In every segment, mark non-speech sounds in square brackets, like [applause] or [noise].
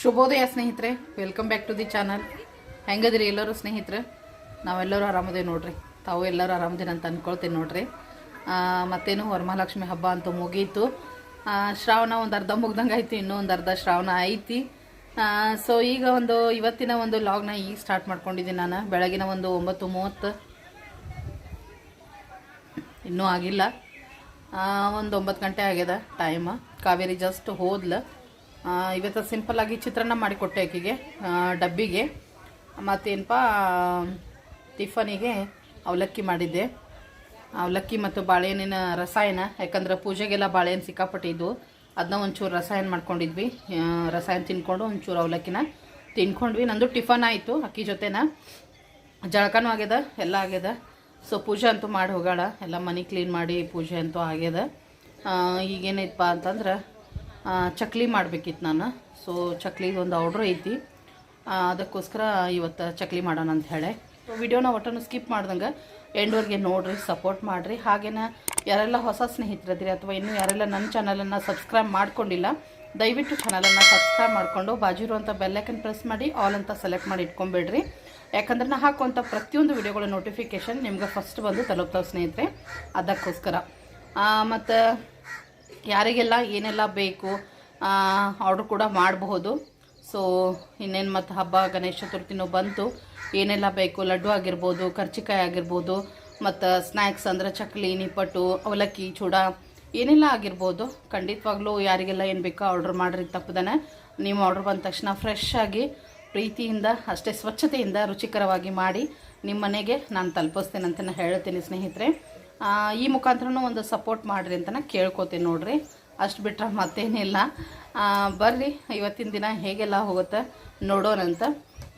ಶುಭೋದಯ ಸ್ನೇಹಿತರೆ welcome back to the channel ಹೆಂಗದ್ರಿ ಎಲ್ಲರೂ ಸ್ನೇಹಿತರೆ? ನಾವೆಲ್ಲರೂ ಆರಾಮದೇವಿ ನೋಡ್ರಿ. ತಾವು ಎಲ್ಲರೂ ಆರಾಮದೇನ ಅಂತ ಅಂದ್ಕೊಳ್ತೀನಿ ನೋಡ್ರಿ. ಮತ್ತೇನು ವರಮಹಾಲಕ್ಷ್ಮಿ ಹಬ್ಬ ಅಂತ ಮುಗೀತು. ಶ್ರಾವಣ ಒಂದು ಅರ್ಧ ಮುಗ್ದಂಗೆ ಆಯಿತು, ಇನ್ನೂ ಒಂದು ಅರ್ಧ ಶ್ರಾವಣ ಐತಿ. ಸೊ ಈಗ ಒಂದು ಇವತ್ತಿನ ಒಂದು ಲಾಗ್ನ ಈಗ ಸ್ಟಾರ್ಟ್ ಮಾಡ್ಕೊಂಡಿದ್ದೀನಿ ನಾನು. ಬೆಳಗಿನ ಒಂದು ಒಂಬತ್ತು ಮೂವತ್ತು ಇನ್ನೂ ಆಗಿಲ್ಲ. ಒಂದು ಒಂಬತ್ತು ಗಂಟೆ ಆಗ್ಯದ ಟೈಮ್ ಕಾವೇರಿ ಜಸ್ಟ್ ಹೋದ್ಲ. ಇವತ್ತು ಸಿಂಪಲ್ ಆಗಿ ಚಿತ್ರಾನ್ನ ಮಾಡಿಕೊಟ್ಟೆ ಆಕೆಗೆ ಡಬ್ಬಿಗೆ. ಮತ್ತೇನಪ್ಪ ಟಿಫನಿಗೆ ಅವಲಕ್ಕಿ ಮಾಡಿದ್ದೆ. ಅವಲಕ್ಕಿ ಮತ್ತು ಬಾಳೆಹಣ್ಣಿನ ರಸಾಯನ, ಯಾಕಂದ್ರೆ ಪೂಜೆಗೆಲ್ಲ ಬಾಳೆಹಣ್ಣು ಸಿಕ್ಕಾಪಟ್ಟಿದ್ದು. ಅದನ್ನ ಒಂಚೂರು ರಸಾಯನ ಮಾಡ್ಕೊಂಡಿದ್ವಿ. ರಸಾಯನ ತಿನ್ಕೊಂಡು ಒಂಚೂರು ಅವಲಕ್ಕಿನ ತಿನ್ಕೊಂಡ್ವಿ. ನಂದು ಟಿಫನ್ ಆಯಿತು ಅಕ್ಕಿ ಜೊತೆನ. ಜಳಕನೂ ಆಗ್ಯದ, ಎಲ್ಲ ಆಗ್ಯದ. ಸೊ ಪೂಜೆ ಅಂತೂ ಮಾಡಿ ಹೋಗಾಳ ಎಲ್ಲ ಮನೆ ಕ್ಲೀನ್ ಮಾಡಿ ಪೂಜೆ ಅಂತೂ ಆಗ್ಯದ. ಈಗೇನೈತಪ್ಪ ಅಂತಂದ್ರೆ ಚಕ್ಲಿ ಮಾಡಬೇಕಿತ್ತು ನಾನು. ಸೊ ಚಕ್ಲಿಗೆ ಒಂದು ಆರ್ಡ್ರ್ ಐತಿ. ಅದಕ್ಕೋಸ್ಕರ ಇವತ್ತು ಚಕ್ಲಿ ಮಾಡೋಣ ಅಂತ ಹೇಳಿ. ಸೊ ವಿಡಿಯೋನ ಒಟ್ಟನ್ನು ಸ್ಕಿಪ್ ಮಾಡ್ದಂಗೆ ಎಂಡೋರಿಗೆ ನೋಡಿರಿ ಸಪೋರ್ಟ್ ಮಾಡಿರಿ. ಹಾಗೇನ ಯಾರೆಲ್ಲ ಹೊಸ ಸ್ನೇಹಿತರದಿರಿ ಅಥವಾ ಇನ್ನೂ ಯಾರೆಲ್ಲ ನನ್ನ ಚಾನಲನ್ನು ಸಬ್ಸ್ಕ್ರೈಬ್ ಮಾಡ್ಕೊಂಡಿಲ್ಲ, ದಯವಿಟ್ಟು ಚಾನಲನ್ನು ಸಬ್ಸ್ಕ್ರೈಬ್ ಮಾಡಿಕೊಂಡು ಬಾಜು ಇರುವಂಥ ಬೆಲ್ಲೈಕನ್ ಪ್ರೆಸ್ ಮಾಡಿ ಆಲ್ ಅಂತ ಸೆಲೆಕ್ಟ್ ಮಾಡಿ ಇಟ್ಕೊಂಬೇಡ್ರಿ ಯಾಕಂದ್ರೆ ನಾ ಹಾಕುವಂಥ ಪ್ರತಿಯೊಂದು ವಿಡಿಯೋಗಳ ನೋಟಿಫಿಕೇಷನ್ ನಿಮ್ಗೆ ಫಸ್ಟ್ ಬಂದು ತಲುಪ್ತಾವೆ ಸ್ನೇಹಿತರೆ. ಅದಕ್ಕೋಸ್ಕರ. ಮತ್ತು ಯಾರಿಗೆಲ್ಲ ಏನೆಲ್ಲ ಬೇಕು ಆರ್ಡ್ರ್ ಕೂಡ ಮಾಡಬಹುದು. ಸೊ ಇನ್ನೇನು ಮತ್ತು ಹಬ್ಬ, ಗಣೇಶ ಚತುರ್ಥಿನೂ ಬಂತು. ಏನೆಲ್ಲ ಬೇಕು, ಲಡ್ಡು ಆಗಿರ್ಬೋದು, ಕರ್ಚಿಕಾಯಿ ಆಗಿರ್ಬೋದು, ಮತ್ತು ಸ್ನ್ಯಾಕ್ಸ್ ಅಂದರೆ ಚಕ್ಲಿ, ನಿಪ್ಪಟ್ಟು, ಅವಲಕ್ಕಿ, ಚೂಡ, ಏನೆಲ್ಲ ಆಗಿರ್ಬೋದು. ಖಂಡಿತವಾಗ್ಲೂ ಯಾರಿಗೆಲ್ಲ ಏನು ಬೇಕೋ ಆರ್ಡ್ರ್ ಮಾಡಿರಿ, ತಪ್ಪದನೆ. ನೀವು ಆರ್ಡ್ರ್ ಬಂದ ತಕ್ಷಣ ಫ್ರೆಶ್ ಆಗಿ ಪ್ರೀತಿಯಿಂದ, ಅಷ್ಟೇ ಸ್ವಚ್ಛತೆಯಿಂದ, ರುಚಿಕರವಾಗಿ ಮಾಡಿ ನಿಮ್ಮ ಮನೆಗೆ ನಾನು ತಲುಪಿಸ್ತೇನೆ ಅಂತ ಹೇಳ್ತೀನಿ ಸ್ನೇಹಿತರೆ. ಈ ಮುಖಾಂತರನೂ ಒಂದು ಸಪೋರ್ಟ್ ಮಾಡಿರಿ ಅಂತ ನಾನು ಕೇಳ್ಕೊತೀನಿ ನೋಡ್ರಿ. ಅಷ್ಟು ಬಿಟ್ರೆ ಮತ್ತೇನಿಲ್ಲ. ಬರ್ರಿ, ಇವತ್ತಿನ ದಿನ ಹೇಗೆಲ್ಲ ಹೋಗುತ್ತೆ ನೋಡೋಣಂತ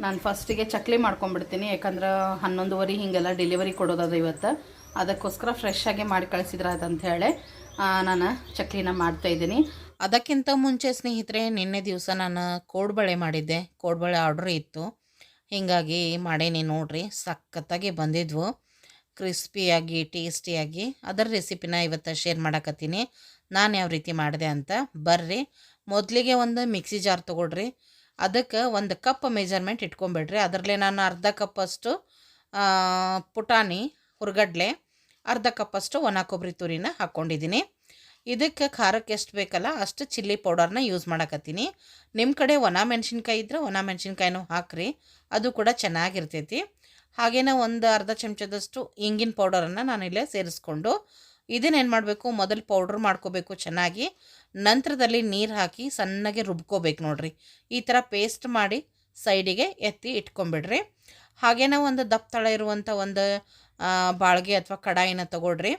ನಾನು ಫಸ್ಟಿಗೆ ಚಕ್ಲಿ ಮಾಡ್ಕೊಂಡ್ಬಿಡ್ತೀನಿ, ಯಾಕಂದ್ರೆ ಹನ್ನೊಂದುವರೆ ಹೀಗೆಲ್ಲ ಡೆಲಿವರಿ ಕೊಡೋದದ ಇವತ್ತು. ಅದಕ್ಕೋಸ್ಕರ ಫ್ರೆಶ್ ಆಗಿ ಮಾಡಿ ಕಳಿಸಿದ್ರ ಹೇಳಿ ನಾನು ಚಕ್ಲಿನ ಮಾಡ್ತಾಯಿದ್ದೀನಿ ಅದಕ್ಕಿಂತ ಮುಂಚೆ ಸ್ನೇಹಿತರೆ, ನಿನ್ನೆ ದಿವಸ ನಾನು ಕೋಡ್ಬಳೆ ಮಾಡಿದ್ದೆ. ಕೋಡ್ಬಳೆ ಆರ್ಡ್ರ್ ಇತ್ತು. ಹೀಗಾಗಿ ಮಾಡೇನಿ ನೋಡ್ರಿ. ಸಖತ್ತಾಗಿ ಬಂದಿದ್ವು. ಕ್ರಿಸ್ಪಿಯಾಗಿ ಟೇಸ್ಟಿಯಾಗಿ ಅದರ ರೆಸಿಪಿನ ಇವತ್ತು ಶೇರ್ ಮಾಡಕತ್ತೀನಿ. ನಾನು ಯಾವ ರೀತಿ ಮಾಡಿದೆ ಅಂತ ಬರ್ರಿ. ಮೊದಲಿಗೆ ಒಂದು ಮಿಕ್ಸಿ ಜಾರ್ ತೊಗೊಳ್ರಿ ಅದಕ್ಕೆ ಒಂದು ಕಪ್ ಮೆಜರ್ಮೆಂಟ್ ಇಟ್ಕೊಂಬಿಡ್ರಿ. ಅದರಲ್ಲೇ ನಾನು ಅರ್ಧ ಕಪ್ಪಷ್ಟು ಆ, ಪುಟಾಣಿ ಹುರ್ಗಡ್ಲೆ ಅರ್ಧ ಕಪ್ಪಷ್ಟು ಒಣ ಕೊಬ್ಬರಿ ತುರಿನ ಹಾಕ್ಕೊಂಡಿದ್ದೀನಿ ಇದಕ್ಕೆ ಖಾರಕ್ಕೆ ಎಷ್ಟು ಬೇಕಲ್ಲ ಅಷ್ಟು ಚಿಲ್ಲಿ ಪೌಡರ್ನ ಯೂಸ್ ಮಾಡಕತ್ತೀನಿ. ನಿಮ್ಮ ಕಡೆ ಒಣ ಮೆಣಸಿನ್ಕಾಯಿ ಇದ್ರೆ ಒಣ ಮೆಣಸಿನ್ಕಾಯಿನೂ ಹಾಕ್ರಿ. ಅದು ಕೂಡ ಚೆನ್ನಾಗಿರ್ತೈತಿ. ಹಾಗೇನೆ ಒಂದು ಅರ್ಧ ಚಮಚದಷ್ಟು ಇಂಗಿನ ಪೌಡರನ್ನು ನಾನಿಲ್ಲೇ ಸೇರಿಸ್ಕೊಂಡು ಇದನ್ನೇನು ಮಾಡಬೇಕು, ಮೊದಲು ಪೌಡ್ರ್ ಮಾಡ್ಕೋಬೇಕು ಚೆನ್ನಾಗಿ. ನಂತರದಲ್ಲಿ ನೀರು ಹಾಕಿ ಸಣ್ಣಗೆ ರುಬ್ಕೋಬೇಕು ನೋಡ್ರಿ. ಈ ಥರ ಪೇಸ್ಟ್ ಮಾಡಿ ಸೈಡಿಗೆ ಎತ್ತಿ ಇಟ್ಕೊಂಬಿಡ್ರಿ. ಹಾಗೇನೆ ಒಂದು ದಪ್ಪ ತಳ ಇರುವಂಥ ಒಂದು ಬಾಳ್ಗೆ ಅಥವಾ ಕಡಾಯಿನ ತಗೊಳ್ರಿ.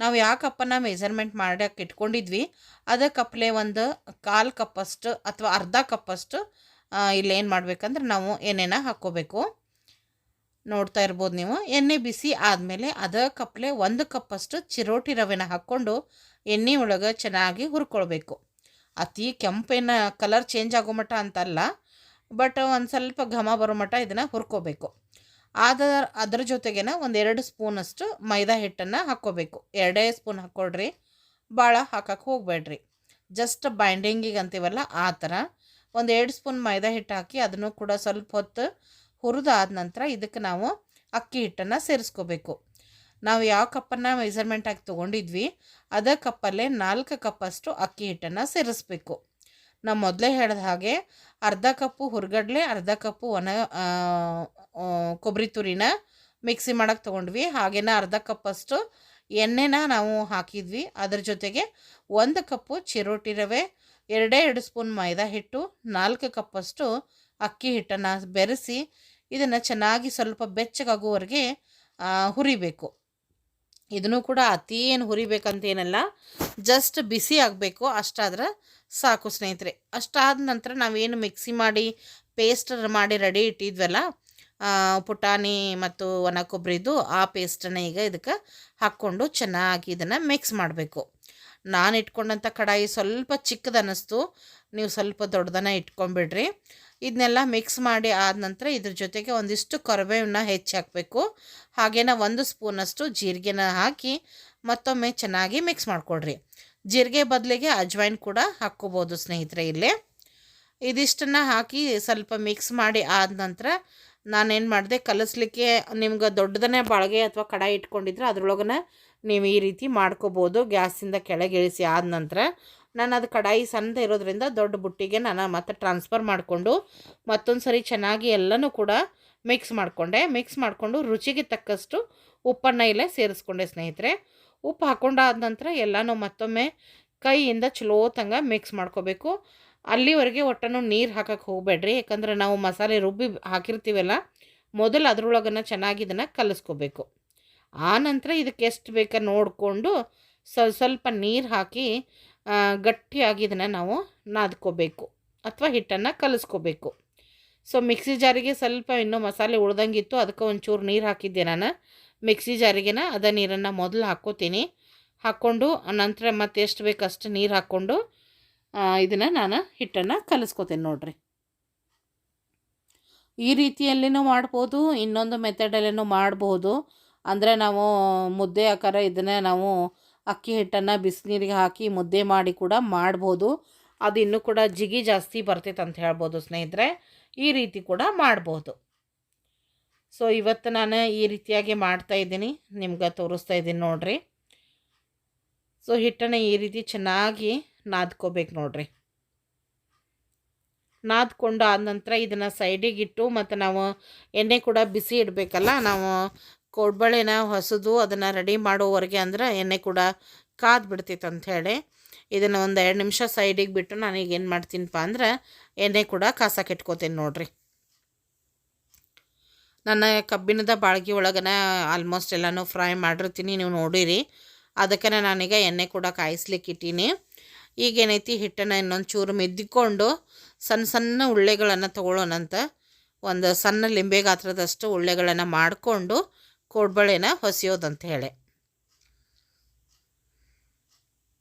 ನಾವು ಯಾವ ಕಪ್ಪನ್ನ ಮೆಜರ್ಮೆಂಟ್ ಮಾಡೋಕ್ಕೆ ಇಟ್ಕೊಂಡಿದ್ವಿ. ಅದಕ್ಕಪ್ಲೆ ಒಂದು ಕಾಲು ಕಪ್ಪಷ್ಟು ಅಥವಾ ಅರ್ಧ ಕಪ್ಪಷ್ಟು ಇಲ್ಲೇನು ಮಾಡಬೇಕಂದ್ರೆ ನಾವು ಏನೇನೋ ಹಾಕ್ಕೋಬೇಕು. ನೋಡ್ತಾ ಇರ್ಬೋದು ನೀವು. ಎಣ್ಣೆ ಬಿಸಿ ಆದಮೇಲೆ ಅದಕ್ಕಪ್ಲೆ ಒಂದು ಕಪ್ಪಷ್ಟು ಚಿರೋಟಿ ರವೆನ ಹಾಕ್ಕೊಂಡು ಎಣ್ಣೆ ಒಳಗೆ ಚೆನ್ನಾಗಿ ಹುರ್ಕೊಳ್ಬೇಕು. ಅತಿ ಕೆಂಪೇನ ಕಲರ್ ಚೇಂಜ್ ಆಗೋ ಮಟ್ಟ ಅಂತಲ್ಲ, ಬಟ್ ಒಂದು ಸ್ವಲ್ಪ ಘಮ ಬರೋ ಮಟ್ಟ ಇದನ್ನು ಹುರ್ಕೋಬೇಕು. ಆದ, ಅದ್ರ ಜೊತೆಗೇನ ಒಂದೆರಡು ಸ್ಪೂನಷ್ಟು ಮೈದಾ ಹಿಟ್ಟನ್ನು ಹಾಕ್ಕೋಬೇಕು. ಎರಡೇ ಸ್ಪೂನ್ ಹಾಕ್ಕೊಳ್ರಿ ಭಾಳ ಹಾಕಕ್ಕೆ ಹೋಗಬೇಡ್ರಿ. ಜಸ್ಟ್ ಬೈಂಡಿಂಗಿಗೆ ಅಂತೀವಲ್ಲ ಆ ಥರ ಒಂದು ಎರಡು ಸ್ಪೂನ್ ಮೈದಾ ಹಿಟ್ಟು ಹಾಕಿ ಅದನ್ನು ಕೂಡ ಸ್ವಲ್ಪ ಹೊತ್ತು ಹುರಿದಾದ ನಂತರ ಇದಕ್ಕೆ ನಾವು ಅಕ್ಕಿ ಹಿಟ್ಟನ್ನು ಸೇರಿಸ್ಕೋಬೇಕು. ನಾವು ಯಾವ ಕಪ್ಪನ್ನು ಮೆಜರ್ಮೆಂಟಾಗಿ ತೊಗೊಂಡಿದ್ವಿ, ಅದೇ ಕಪ್ಪಲ್ಲೇ ನಾಲ್ಕು ಕಪ್ಪಷ್ಟು ಅಕ್ಕಿ ಹಿಟ್ಟನ್ನು ಸೇರಿಸ್ಬೇಕು. ನಾವು ಮೊದಲೇ ಹೇಳಿದ ಹಾಗೆ ಅರ್ಧ ಕಪ್ಪು ಹುರ್ಗಡ್ಲೆ, ಅರ್ಧ ಕಪ್ಪು ಒಣ ಕೊಬ್ಬರಿ ತುರಿನ ಮಿಕ್ಸಿ ಮಾಡೋಕ್ಕೆ ತೊಗೊಂಡ್ವಿ. ಹಾಗೇನ ಅರ್ಧ ಕಪ್ಪಷ್ಟು ಎಣ್ಣೆನ ನಾವು ಹಾಕಿದ್ವಿ. ಅದ್ರ ಜೊತೆಗೆ ಒಂದು ಕಪ್ಪು ಚಿರೋಟಿ ರವೆ, ಎರಡೇ ಎರಡು ಸ್ಪೂನ್ ಮೈದಾ ಹಿಟ್ಟು, ನಾಲ್ಕು ಕಪ್ಪಷ್ಟು ಅಕ್ಕಿ ಹಿಟ್ಟನ್ನು ಬೆರೆಸಿ ಇದನ್ನು ಚೆನ್ನಾಗಿ ಸ್ವಲ್ಪ ಬೆಚ್ಚಗಾಗುವವರೆಗೆ ಹುರಿಬೇಕು. ಇದನ್ನು ಕೂಡ ಅತಿ ಏನು ಹುರಿಬೇಕಂತೇನಲ್ಲ ಜಸ್ಟ್ ಬಿಸಿ ಆಗಬೇಕು, ಅಷ್ಟಾದ್ರೆ ಸಾಕು ಸ್ನೇಹಿತರೆ. ಅಷ್ಟಾದ ನಂತರ ನಾವೇನು ಮಿಕ್ಸಿ ಮಾಡಿ ಪೇಸ್ಟ್ ಮಾಡಿ ರೆಡಿ ಇಟ್ಟಿದ್ವಲ್ಲ ಪುಟಾಣಿ ಮತ್ತು ಒಣ ಕೊಬ್ಬರಿದು ಆ ಪೇಸ್ಟನ್ನು ಈಗ ಇದಕ್ಕೆ ಹಾಕ್ಕೊಂಡು ಚೆನ್ನಾಗಿ ಇದನ್ನು ಮಿಕ್ಸ್ ಮಾಡಬೇಕು. ನಾನು ಇಟ್ಕೊಂಡಂಥ ಕಡಾಯಿ ಸ್ವಲ್ಪ ಚಿಕ್ಕದನ್ನಿಸ್ತು ನೀವು ಸ್ವಲ್ಪ ದೊಡ್ಡದನ್ನ ಇಟ್ಕೊಂಬಿಡ್ರಿ ಇದನ್ನೆಲ್ಲ ಮಿಕ್ಸ್ ಮಾಡಿ ಆದ ನಂತರ ಇದ್ರ ಜೊತೆಗೆ ಒಂದಿಷ್ಟು ಕೊರಬೇವನ್ನ ಹೆಚ್ಚಿ ಹಾಕಬೇಕು. ಹಾಗೇನ ಒಂದು ಸ್ಪೂನಷ್ಟು ಜೀರಿಗೆನ ಹಾಕಿ ಮತ್ತೊಮ್ಮೆ ಚೆನ್ನಾಗಿ ಮಿಕ್ಸ್ ಮಾಡಿಕೊಡ್ರಿ. ಜೀರಿಗೆ ಬದಲಿಗೆ ಅಜ್ವೈನ್ ಕೂಡ ಹಾಕ್ಕೋಬೋದು ಸ್ನೇಹಿತರೆ ಇಲ್ಲೇ. ಇದಿಷ್ಟನ್ನು ಹಾಕಿ ಸ್ವಲ್ಪ ಮಿಕ್ಸ್ ಮಾಡಿ ಆದ ನಂತರ ನಾನೇನು ಮಾಡಿದೆ, ಕಲಿಸ್ಲಿಕ್ಕೆ ನಿಮ್ಗೆ ದೊಡ್ಡದನ್ನೇ ಬಾಳಿಗೆ ಅಥವಾ ಕಡಾಯಿ ಇಟ್ಕೊಂಡಿದ್ರೆ ಅದ್ರೊಳಗನ ನೀವು ಈ ರೀತಿ ಮಾಡ್ಕೋಬೋದು. ಗ್ಯಾಸಿಂದ ಕೆಳಗೆ ಇಳಿಸಿ ಆದ ನಂತರ ನಾನು ಅದು ಕಡಾಯಿ ಸಣ್ಣದ ಇರೋದ್ರಿಂದ ದೊಡ್ಡ ಬುಟ್ಟಿಗೆ ನಾನು ಮತ್ತೆ ಟ್ರಾನ್ಸ್ಫರ್ ಮಾಡಿಕೊಂಡು ಮತ್ತೊಂದು ಸರಿ ಚೆನ್ನಾಗಿ ಎಲ್ಲನೂ ಕೂಡ ಮಿಕ್ಸ್ ಮಾಡಿಕೊಂಡೆ. ಮಿಕ್ಸ್ ಮಾಡಿಕೊಂಡು ರುಚಿಗೆ ತಕ್ಕಷ್ಟು ಉಪ್ಪನ್ನು ಇಲ್ಲೇ ಸೇರಿಸ್ಕೊಂಡೆ ಸ್ನೇಹಿತರೆ. ಉಪ್ಪು ಹಾಕೊಂಡಾದ ನಂತರ ಎಲ್ಲನೂ ಮತ್ತೊಮ್ಮೆ ಕೈಯಿಂದ ಚಲೋತಂಗ ಮಿಕ್ಸ್ ಮಾಡ್ಕೋಬೇಕು. ಅಲ್ಲಿವರೆಗೆ ಒಟ್ಟನ್ನು ನೀರು ಹಾಕಕ್ಕೆ ಹೋಗಬೇಡ್ರಿ. ಯಾಕಂದ್ರೆ ನಾವು ಮಸಾಲೆ ರುಬ್ಬಿ ಹಾಕಿರ್ತೀವಲ್ಲ, ಮೊದಲು ಅದರೊಳಗನ್ನು ಚೆನ್ನಾಗಿ ಇದನ್ನು ಕಲಿಸ್ಕೋಬೇಕು. ಆ ನಂತರ ಇದಕ್ಕೆ ಎಷ್ಟು ಬೇಕಾ ನೋಡಿಕೊಂಡು ಸ್ವಲ್ಪ ಸ್ವಲ್ಪ ನೀರು ಹಾಕಿ ಗಟ್ಟಿಯಾಗಿ ಇದನ್ನು ನಾವು ನಾದ್ಕೋಬೇಕು ಅಥವಾ ಹಿಟ್ಟನ್ನು ಕಲಿಸ್ಕೋಬೇಕು. ಸೊ ಮಿಕ್ಸಿ ಜಾರಿಗೆ ಸ್ವಲ್ಪ ಇನ್ನೂ ಮಸಾಲೆ ಉಳ್ದಂಗಿತ್ತು, ಅದಕ್ಕೆ ಒಂಚೂರು ನೀರು ಹಾಕಿದ್ದೆ ನಾನು. ಮಿಕ್ಸಿ ಜಾರಿಗೆನ ಅದ ನೀರನ್ನು ಮೊದಲು ಹಾಕ್ಕೋತೀನಿ. ಹಾಕ್ಕೊಂಡು, ನಂತರ ಮತ್ತೆ ಎಷ್ಟು ಬೇಕು ಅಷ್ಟು ನೀರು ಹಾಕ್ಕೊಂಡು ಇದನ್ನು ನಾನು ಹಿಟ್ಟನ್ನು ಕಲಿಸ್ಕೋತೀನಿ ನೋಡಿರಿ. ಈ ರೀತಿಯಲ್ಲಿನೂ ಮಾಡ್ಬೋದು, ಇನ್ನೊಂದು ಮೆಥಡಲ್ಲಿನೂ ಮಾಡ್ಬೋದು. ಅಂದರೆ ನಾವು ಮುದ್ದೆ ಆಕಾರ ಇದನ್ನು ನಾವು ಅಕ್ಕಿ ಹಿಟ್ಟನ್ನು ಬಿಸಿನೀರಿಗೆ ಹಾಕಿ ಮುದ್ದೆ ಮಾಡಿ ಕೂಡ ಮಾಡ್ಬೋದು. ಅದು ಇನ್ನೂ ಕೂಡ ಜಿಗಿ ಜಾಸ್ತಿ ಬರ್ತೈತೆ ಅಂತ ಹೇಳ್ಬೋದು ಸ್ನೇಹಿತರೆ. ಈ ರೀತಿ ಕೂಡ ಮಾಡ್ಬೋದು. ಸೊ ಇವತ್ತು ನಾನು ಈ ರೀತಿಯಾಗಿ ಮಾಡ್ತಾ ಇದ್ದೀನಿ. ನಿಮ್ಗೆ ತೋರಿಸ್ತಾ ಇದ್ದೀನಿ ನೋಡ್ರಿ. ಸೊ ಹಿಟ್ಟನ್ನು ಈ ರೀತಿ ಚೆನ್ನಾಗಿ ನಾದ್ಕೋಬೇಕು ನೋಡ್ರಿ. ನಾದ್ಕೊಂಡು ಆದ ನಂತರ ಇದನ್ನು ಸೈಡಿಗೆ ಇಟ್ಟು ಮತ್ತು ನಾವು ಎಣ್ಣೆ ಕೂಡ ಬಿಸಿ ಇಡಬೇಕಲ್ಲ, ನಾವು ಕೋಡ್ಬಳೆನ ಹೊಸದು ಅದನ್ನು ರೆಡಿ ಮಾಡೋವರೆಗೆ ಅಂದ್ರೆ ಎಣ್ಣೆ ಕೂಡ ಕಾದು ಬಿಡ್ತೈತೆ ಅಂಥೇಳಿ ಇದನ್ನು ಒಂದು ಎರಡು ನಿಮಿಷ ಸೈಡಿಗೆ ಬಿಟ್ಟು ನಾನೀಗ ಏನು ಮಾಡ್ತೀನಪ್ಪ ಅಂದ್ರೆ ಎಣ್ಣೆ ಕೂಡ ಕಾಸಕ್ಕೆ ಇಟ್ಕೋತೀನಿ ನೋಡಿರಿ. ನನ್ನ ಕಬ್ಬಿಣದ ಬಾಳ್ಗೆ ಒಳಗನ ಆಲ್ಮೋಸ್ಟ್ ಎಲ್ಲನೂ ಫ್ರೈ ಮಾಡಿರ್ತೀನಿ ನೀವು ನೋಡಿರಿ. ಅದಕ್ಕೆ ನಾನೀಗ ಎಣ್ಣೆ ಕೂಡ ಕಾಯಿಸ್ಲಿಕ್ಕೆ ಇಟ್ಟೀನಿ. ಈಗೇನೈತಿ ಹಿಟ್ಟನ್ನು ಇನ್ನೊಂದು ಚೂರು ಮೆದ್ದಿಕೊಂಡು ಸಣ್ಣ ಸಣ್ಣ ಉಳ್ಳೆಗಳನ್ನು ತೊಗೊಳ್ಳೋಣಂತ ಒಂದು ಸಣ್ಣ ಲಿಂಬೆ ಗಾತ್ರದಷ್ಟು ಉಳ್ಳೆಗಳನ್ನು ಮಾಡಿಕೊಂಡು ಕೋಡ್ಬಳೆನ ಹೊಸಿಯೋದಂತ ಹೇಳಿ.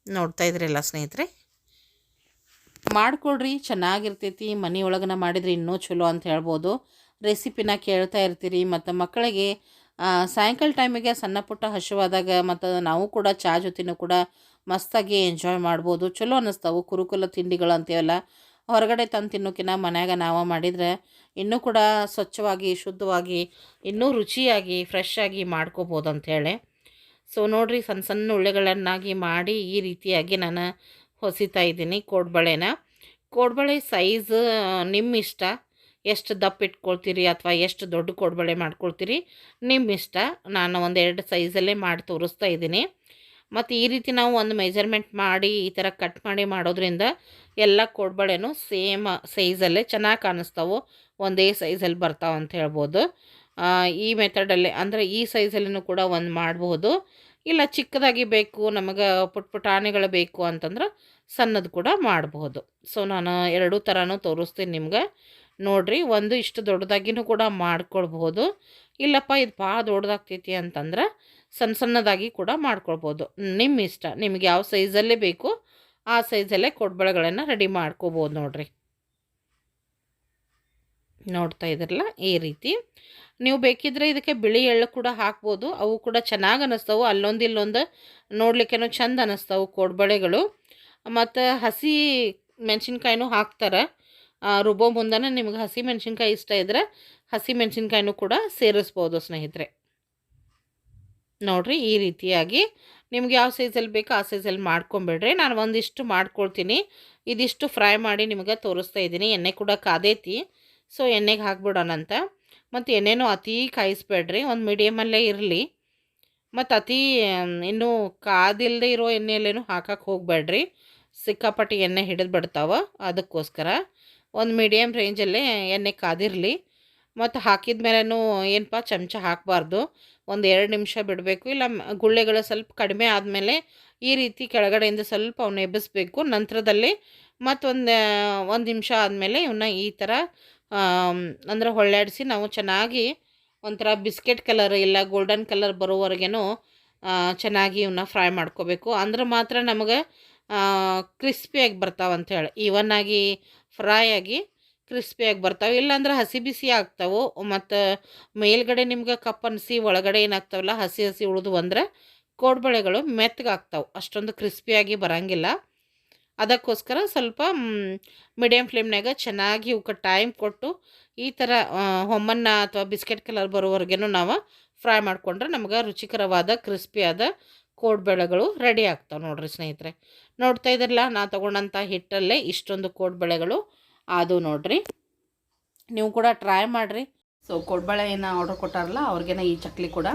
ನೋಡ್ತಾ ಇದ್ರಲ್ಲ ಸ್ನೇಹಿತರೆ? ಮಾಡಿಕೊಡ್ರಿ, ಚೆನ್ನಾಗಿರ್ತೈತಿ ಮನೆ ಒಳಗನ ಮಾಡಿದ್ರೆ ಇನ್ನೂ ಚಲೋ ಅಂತ ಹೇಳ್ಬೋದು. ರೆಸಿಪಿನ ಕೇಳ್ತಾ ಇರ್ತೀರಿ, ಮತ್ತು ಮಕ್ಕಳಿಗೆ ಸಾಯಂಕಾಲ ಟೈಮಿಗೆ ಸಣ್ಣ ಪುಟ್ಟ ಹಸಿವಾದಾಗ ಮತ್ತು ನಾವು ಕೂಡ ಚಾ ಜೊತೆನೂ ಕೂಡ ಮಸ್ತಾಗಿ ಎಂಜಾಯ್ ಮಾಡ್ಬೋದು. ಚಲೋ ಅನ್ನಿಸ್ತಾವು ಕುರುಕುಲ ತಿಂಡಿಗಳು ಅಂತೀವಲ್ಲ ಹೊರಗಡೆ ತಂದು ತಿನ್ನೋಕ್ಕಿಂತ ಮನ್ಯಾಗ ನಾವು ಮಾಡಿದರೆ ಇನ್ನೂ ಕೂಡ ಸ್ವಚ್ಛವಾಗಿ, ಶುದ್ಧವಾಗಿ, ಇನ್ನೂ ರುಚಿಯಾಗಿ ಫ್ರೆಶ್ ಆಗಿ ಮಾಡ್ಕೋಬೋದು ಅಂಥೇಳಿ ಸೊ ನೋಡಿರಿ ಸಣ್ಣ ಸಣ್ಣ ಉಳ್ಳೆಗಳನ್ನಾಗಿ ಮಾಡಿ ಈ ರೀತಿಯಾಗಿ ನಾನು ಹೊಸಿತಾ ಇದ್ದೀನಿ ಕೋಡ್ಬಳೆನ. ಕೋಡ್ಬಳೆ ಸೈಜ್ ನಿಮ್ಮ ಇಷ್ಟ. ಎಷ್ಟು ದಪ್ಪ ಇಟ್ಕೊಳ್ತೀರಿ ಅಥವಾ ಎಷ್ಟು ದೊಡ್ಡ ಕೋಡ್ಬಳೆ ಮಾಡ್ಕೊಳ್ತೀರಿ ನಿಮ್ಮ ಇಷ್ಟ. ನಾನು ಒಂದು ಎರಡು ಸೈಜಲ್ಲೇ ಮಾಡಿ ತೋರಿಸ್ತಾ ಇದ್ದೀನಿ. ಮತ್ತು ಈ ರೀತಿ ನಾವು ಒಂದು ಮೆಜರ್ಮೆಂಟ್ ಮಾಡಿ ಈ ಥರ ಕಟ್ ಮಾಡಿ ಮಾಡೋದ್ರಿಂದ ಎಲ್ಲ ಕೋಡ್ಬಳೆನೂ ಸೇಮ್ ಸೈಜಲ್ಲೇ ಚೆನ್ನಾಗಿ ಕಾಣಿಸ್ತಾವೆ. ಒಂದೇ ಸೈಜಲ್ಲಿ ಬರ್ತಾವೆ ಅಂತ ಹೇಳ್ಬೋದು. ಈ ಮೆಥಡಲ್ಲೇ ಅಂದರೆ ಈ ಸೈಜಲ್ಲೂ ಕೂಡ ಒಂದು ಮಾಡ್ಬೋದು ಇಲ್ಲ ಚಿಕ್ಕದಾಗಿ ಬೇಕು, ನಮಗೆ ಪುಟ್ ಪುಟಾಣಿಗಳು ಬೇಕು ಅಂತಂದ್ರೆ ಸಣ್ಣದು ಕೂಡ ಮಾಡಬಹುದು. ಸೊ, ನಾನು ಎರಡೂ ಥರನೂ ತೋರಿಸ್ತೀನಿ ನಿಮ್ಗೆ. ನೋಡ್ರಿ, ಒಂದು ಇಷ್ಟು ದೊಡ್ಡದಾಗಿನೂ ಕೂಡ ಮಾಡ್ಕೊಳ್ಬಹುದು. ಇಲ್ಲಪ್ಪ, ಇದು ಭಾಳ ದೊಡ್ಡದಾಗ್ತೈತಿ ಅಂತಂದ್ರೆ ಸಣ್ಣ ಸಣ್ಣದಾಗಿ ಕೂಡ ಮಾಡ್ಕೊಳ್ಬೋದು ನಿಮ್ಮ ಇಷ್ಟ, ನಿಮ್ಗೆ ಯಾವ ಸೈಜಲ್ಲೇ ಬೇಕು ಆ ಸೈಜಲ್ಲೇ ಕೊಡ್ಬಳೆಗಳನ್ನು ರೆಡಿ ಮಾಡ್ಕೋಬೋದು ನೋಡಿರಿ. ನೋಡ್ತಾ ಇದ್ರಲ್ಲ ಈ ರೀತಿ. ನೀವು ಬೇಕಿದ್ರೆ ಇದಕ್ಕೆ ಬಿಳಿ ಎಳ್ಳು ಕೂಡ ಹಾಕ್ಬೋದು. ಅವು ಕೂಡ ಚೆನ್ನಾಗಿ ಅನ್ನಿಸ್ತವು ಅಲ್ಲೊಂದು ಇಲ್ಲೊಂದು ನೋಡ್ಲಿಕ್ಕೇನೋ ಚಂದ ಅನ್ನಿಸ್ತವು ಕೋಡ್ಬಳೆಗಳು. ಮತ್ತು ಹಸಿ ಮೆಣಸಿನ್ಕಾಯಿನೂ ಹಾಕ್ತಾರೆ. ರುಬ್ಬೋ ಮುಂದನೆ ನಿಮ್ಗೆ ಹಸಿ ಮೆಣಸಿನ್ಕಾಯಿ ಇಷ್ಟ ಇದ್ದರೆ ಹಸಿ ಮೆಣಸಿನ್ಕಾಯಿನೂ ಕೂಡ ಸೇರಿಸ್ಬೋದು ಸ್ನೇಹಿತರೆ. ನೋಡ್ರಿ ಈ ರೀತಿಯಾಗಿ ನಿಮ್ಗೆ ಯಾವ ಸೈಜಲ್ಲಿ ಬೇಕೋ ಆ ಸೈಜಲ್ಲಿ ಮಾಡ್ಕೊಂಬಿಡ್ರಿ. ನಾನು ಒಂದಿಷ್ಟು ಮಾಡ್ಕೊಳ್ತೀನಿ. ಇದಿಷ್ಟು ಫ್ರೈ ಮಾಡಿ ನಿಮಗೆ ತೋರಿಸ್ತಾ ಇದ್ದೀನಿ. ಎಣ್ಣೆ ಕೂಡ ಕಾದೈತಿ. ಸೊ ಎಣ್ಣೆಗೆ ಹಾಕ್ಬಿಡೋಣಂತ ಮತ್ತು ಎಣ್ಣೆನೂ ಅತಿ ಕಾಯಿಸ್ಬೇಡ್ರಿ. ಒಂದು ಮೀಡಿಯಮಲ್ಲೇ ಇರಲಿ. ಮತ್ತು ಅತಿ ಇನ್ನೂ ಕಾದಿಲ್ಲದೆ ಇರೋ ಎಣ್ಣೆಯಲ್ಲೇನು ಹಾಕಕ್ಕೆ ಹೋಗಬೇಡ್ರಿ. ಸಿಕ್ಕಾಪಟ್ಟಿ ಎಣ್ಣೆ ಹಿಡಿದು ಬಿಡ್ತಾವೆ ಅದಕ್ಕೋಸ್ಕರ. ಒಂದು ಮೀಡಿಯಮ್ ರೇಂಜಲ್ಲೇ ಎಣ್ಣೆ ಕಾದಿರಲಿ. ಮತ್ತು ಹಾಕಿದ ಮೇಲೂ ಏನಪ್ಪ ಚಮಚ ಹಾಕಬಾರ್ದು. ಒಂದು ಎರಡು ನಿಮಿಷ ಬಿಡಬೇಕು. ಇಲ್ಲ ಗುಳ್ಳೆಗಳು ಸ್ವಲ್ಪ ಕಡಿಮೆ ಆದಮೇಲೆ ಈ ರೀತಿ ಕೆಳಗಡೆಯಿಂದ ಸ್ವಲ್ಪ ಅವನ್ನ ಎಬ್ಬಿಸ್ಬೇಕು. ನಂತರದಲ್ಲಿ ಮತ್ತೊಂದು ಒಂದು ನಿಮಿಷ ಆದಮೇಲೆ ಇವನ್ನ ಈ ಥರ ಅಂದರೆ ಹೊಳ್ಳಾಡಿಸಿ ನಾವು ಚೆನ್ನಾಗಿ ಒಂಥರ ಬಿಸ್ಕೆಟ್ ಕಲರ್ ಇಲ್ಲ ಗೋಲ್ಡನ್ ಕಲರ್ ಬರೋವರೆಗೇನು ಚೆನ್ನಾಗಿ ಇವನ್ನ ಫ್ರೈ ಮಾಡ್ಕೋಬೇಕು. ಅಂದ್ರೆ ಮಾತ್ರ ನಮಗೆ ಕ್ರಿಸ್ಪಿಯಾಗಿ ಬರ್ತಾವಂಥೇಳಿ ಈವನ್ ಆಗಿ ಫ್ರೈ ಆಗಿ ಕ್ರಿಸ್ಪಿಯಾಗಿ ಬರ್ತಾವೆ. ಇಲ್ಲಾಂದ್ರೆ ಹಸಿ ಬಿಸಿ ಆಗ್ತಾವೆ. ಮತ್ತು ಮೇಲ್ಗಡೆ ನಿಮ್ಗೆ ಕಪ್ ಅನಿಸಿ, ಒಳಗಡೆ ಏನಾಗ್ತಾವಲ್ಲ, ಹಸಿ ಹಸಿ ಉಳಿದು ಅಂದ್ರೆ ಕೋಡ್ಬಳೆಗಳು ಮೆತ್ತಗಾಗ್ತಾವೆ ಅಷ್ಟೊಂದು ಕ್ರಿಸ್ಪಿಯಾಗಿ ಬರೋಂಗಿಲ್ಲ. ಅದಕ್ಕೋಸ್ಕರ ಸ್ವಲ್ಪ ಮೀಡಿಯಮ್ ಫ್ಲೇಮ್ನಾಗ ಚೆನ್ನಾಗಿ ಇವಕ್ಕೆ ಟೈಮ್ ಕೊಟ್ಟು ಈ ಥರ ಹೊಮ್ಮನ್ನ ಅಥವಾ ಬಿಸ್ಕೆಟ್ ಕಲರ್ ಬರೋವರೆಗೂ ನಾವು ಫ್ರೈ ಮಾಡಿಕೊಂಡ್ರೆ ನಮ್ಗೆ ರುಚಿಕರವಾದ, ಕ್ರಿಸ್ಪಿಯಾದ ಕೋಡ್ಬೆಳೆಗಳು ರೆಡಿ ಆಗ್ತಾವೆ ನೋಡಿರಿ ಸ್ನೇಹಿತರೆ. ನೋಡ್ತಾ ಇದ್ರಲ್ಲ, ನಾ ತೊಗೊಂಡಂಥ ಹಿಟ್ಟಲ್ಲೇ ಇಷ್ಟೊಂದು ಕೋಡ್ಬೆಳೆಗಳು ಅದು ನೋಡ್ರಿ. ನೀವು ಕೂಡ ಟ್ರೈ ಮಾಡಿರಿ. ಸೊ ಕೊಡ್ಬಳೆ ಏನು ಆರ್ಡರ್ ಕೊಟ್ಟಾರಲ್ಲ, ಅವ್ರಿಗೇನ ಈ ಚಕ್ಲಿ ಕೂಡ.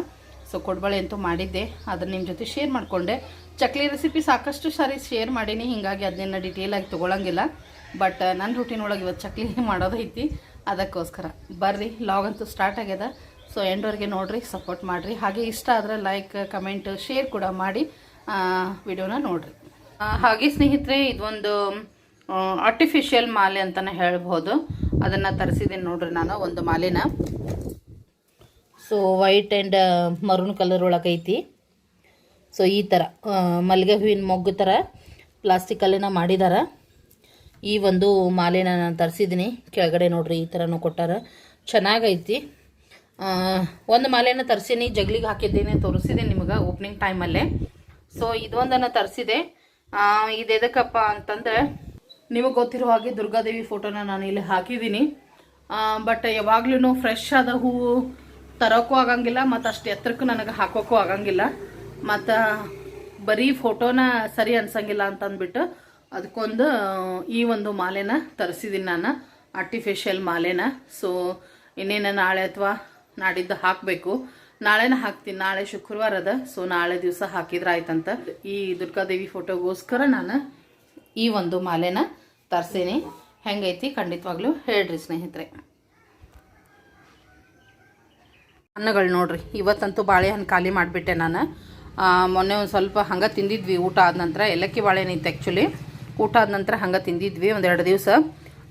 ಸೊ ಕೊಡ್ಬಳೆ ಅಂತೂ ಮಾಡಿದ್ದೆ. ಅದನ್ನ ನಿಮ್ಮ ಜೊತೆ ಶೇರ್ ಮಾಡಿಕೊಂಡೆ. ಚಕ್ಲಿ ರೆಸಿಪಿ ಸಾಕಷ್ಟು ಸಾರಿ ಶೇರ್ ಮಾಡೀನಿ, ಹೀಗಾಗಿ ಅದನ್ನ ಡಿಟೇಲಾಗಿ ತೊಗೊಳಂಗಿಲ್ಲ. ಬಟ್ ನನ್ನ ರೂಟೀನ್ ಒಳಗೆ ಇವತ್ತು ಚಕ್ಲಿ [laughs] ಮಾಡೋದೈತಿ ಅದಕ್ಕೋಸ್ಕರ. ಬರ್ರಿ ಲಾಗ್ ಅಂತೂ ಸ್ಟಾರ್ಟ್ ಆಗ್ಯದ. ಸೊ ಎಂಡ್ರಿಗೆ ನೋಡಿರಿ ಸಪೋರ್ಟ್ ಮಾಡಿರಿ. ಹಾಗೆ ಇಷ್ಟ ಆದರೆ ಲೈಕ್ ಕಮೆಂಟ್ ಶೇರ್ ಕೂಡ ಮಾಡಿ ವಿಡಿಯೋನ ನೋಡಿರಿ. ಹಾಗೆ ಸ್ನೇಹಿತರೆ, ಇದೊಂದು ಆರ್ಟಿಫಿಷಿಯಲ್ ಮಾಲೆ ಅಂತಲೇ ಹೇಳ್ಬೋದು. ಅದನ್ನು ತರಿಸಿದ್ದೀನಿ ನೋಡ್ರಿ ನಾನು, ಒಂದು ಮಾಲೆನ. So white and maroon colour ಒಳಗೈತಿ so ಈ ಥರ ಮಲ್ಲಿಗೆ ಹೂವಿನ ಮೊಗ್ಗು ಥರ ಪ್ಲಾಸ್ಟಿಕಲ್ಲಿನ ಮಾಡಿದ್ದಾರೆ ಈ ಒಂದು ಮಾಲೆನ ನಾನು ತರಿಸಿದ್ದೀನಿ ಕೆಳಗಡೆ ನೋಡ್ರಿ ಈ ಥರನೂ ಕೊಟ್ಟಾರ. ಚೆನ್ನಾಗೈತಿ. ಒಂದು ಮಾಲೆನ ತರಿಸೀನಿ, ಜಗ್ಲಿಗೆ ಹಾಕಿದ್ದೀನಿ ತೋರಿಸಿದೆ ನಿಮಗೆ ಓಪನಿಂಗ್ ಟೈಮಲ್ಲೇ ಸೊ ಇದೊಂದನ್ನು ತರಿಸಿದೆ. ಇದು ಎದಕ್ಕಪ್ಪ ಅಂತಂದರೆ ನಿಮಗೆ ಗೊತ್ತಿರೋ ಹಾಗೆ ದುರ್ಗಾದೇವಿ ಫೋಟೋನ ನಾನು ಇಲ್ಲಿ ಹಾಕಿದ್ದೀನಿ. ಬಟ್ ಯಾವಾಗ್ಲೂ ಫ್ರೆಶ್ ಆದ ಹೂವು ತರೋಕ್ಕೂ ಆಗಂಗಿಲ್ಲ, ಮತ್ತು ಅಷ್ಟು ಎತ್ತರಕ್ಕೂ ನನಗೆ ಹಾಕೋಕ್ಕೂ ಆಗಂಗಿಲ್ಲ. ಮತ್ತು ಬರೀ ಫೋಟೋನ ಸರಿ ಅನ್ಸಂಗಿಲ್ಲ ಅಂತ ಅಂದ್ಬಿಟ್ಟು ಅದಕ್ಕೊಂದು ಈ ಒಂದು ಮಾಲೆನ ತರಿಸಿದ್ದೀನಿ ನಾನು ಆರ್ಟಿಫಿಷಿಯಲ್ ಮಾಲೆನ. ಸೊ ಇನ್ನೇನು ನಾಳೆ ಅಥವಾ ನಾಡಿದ್ದು ಹಾಕಬೇಕು. ನಾಳೆನ ಹಾಕ್ತೀನಿ, ನಾಳೆ ಶುಕ್ರವಾರ ಅದ ಸೊ ನಾಳೆ ದಿವಸ ಹಾಕಿದ್ರೆ ಆಯ್ತಂತ. ಈ ದುರ್ಗಾದೇವಿ ಫೋಟೋಗೋಸ್ಕರ ನಾನು ಈ ಒಂದು ಮಾಲೆನ ತರ್ಸೀನಿ. ಹೆಂಗೈತಿ ಖಂಡಿತವಾಗ್ಲೂ ಹೇಳ್ರಿ ಸ್ನೇಹಿತರೆ. ಹಣ್ಣುಗಳು ನೋಡ್ರಿ, ಇವತ್ತಂತೂ ಬಾಳೆಹಣ್ಣು ಖಾಲಿ ಮಾಡಿಬಿಟ್ಟೆ ನಾನು. ಮೊನ್ನೆ ಒಂದು ಸ್ವಲ್ಪ ಹಂಗೆ ತಿಂದಿದ್ವಿ, ಊಟ ಆದ ನಂತರ. ಏಲಕ್ಕಿ ಬಾಳೆಹಣ್ಣು ಇತ್ತು ಆ್ಯಕ್ಚುಲಿ ಊಟ ಆದ ನಂತರ ಹಂಗೆ ತಿಂದಿದ್ವಿ ಒಂದೆರಡು ದಿವಸ.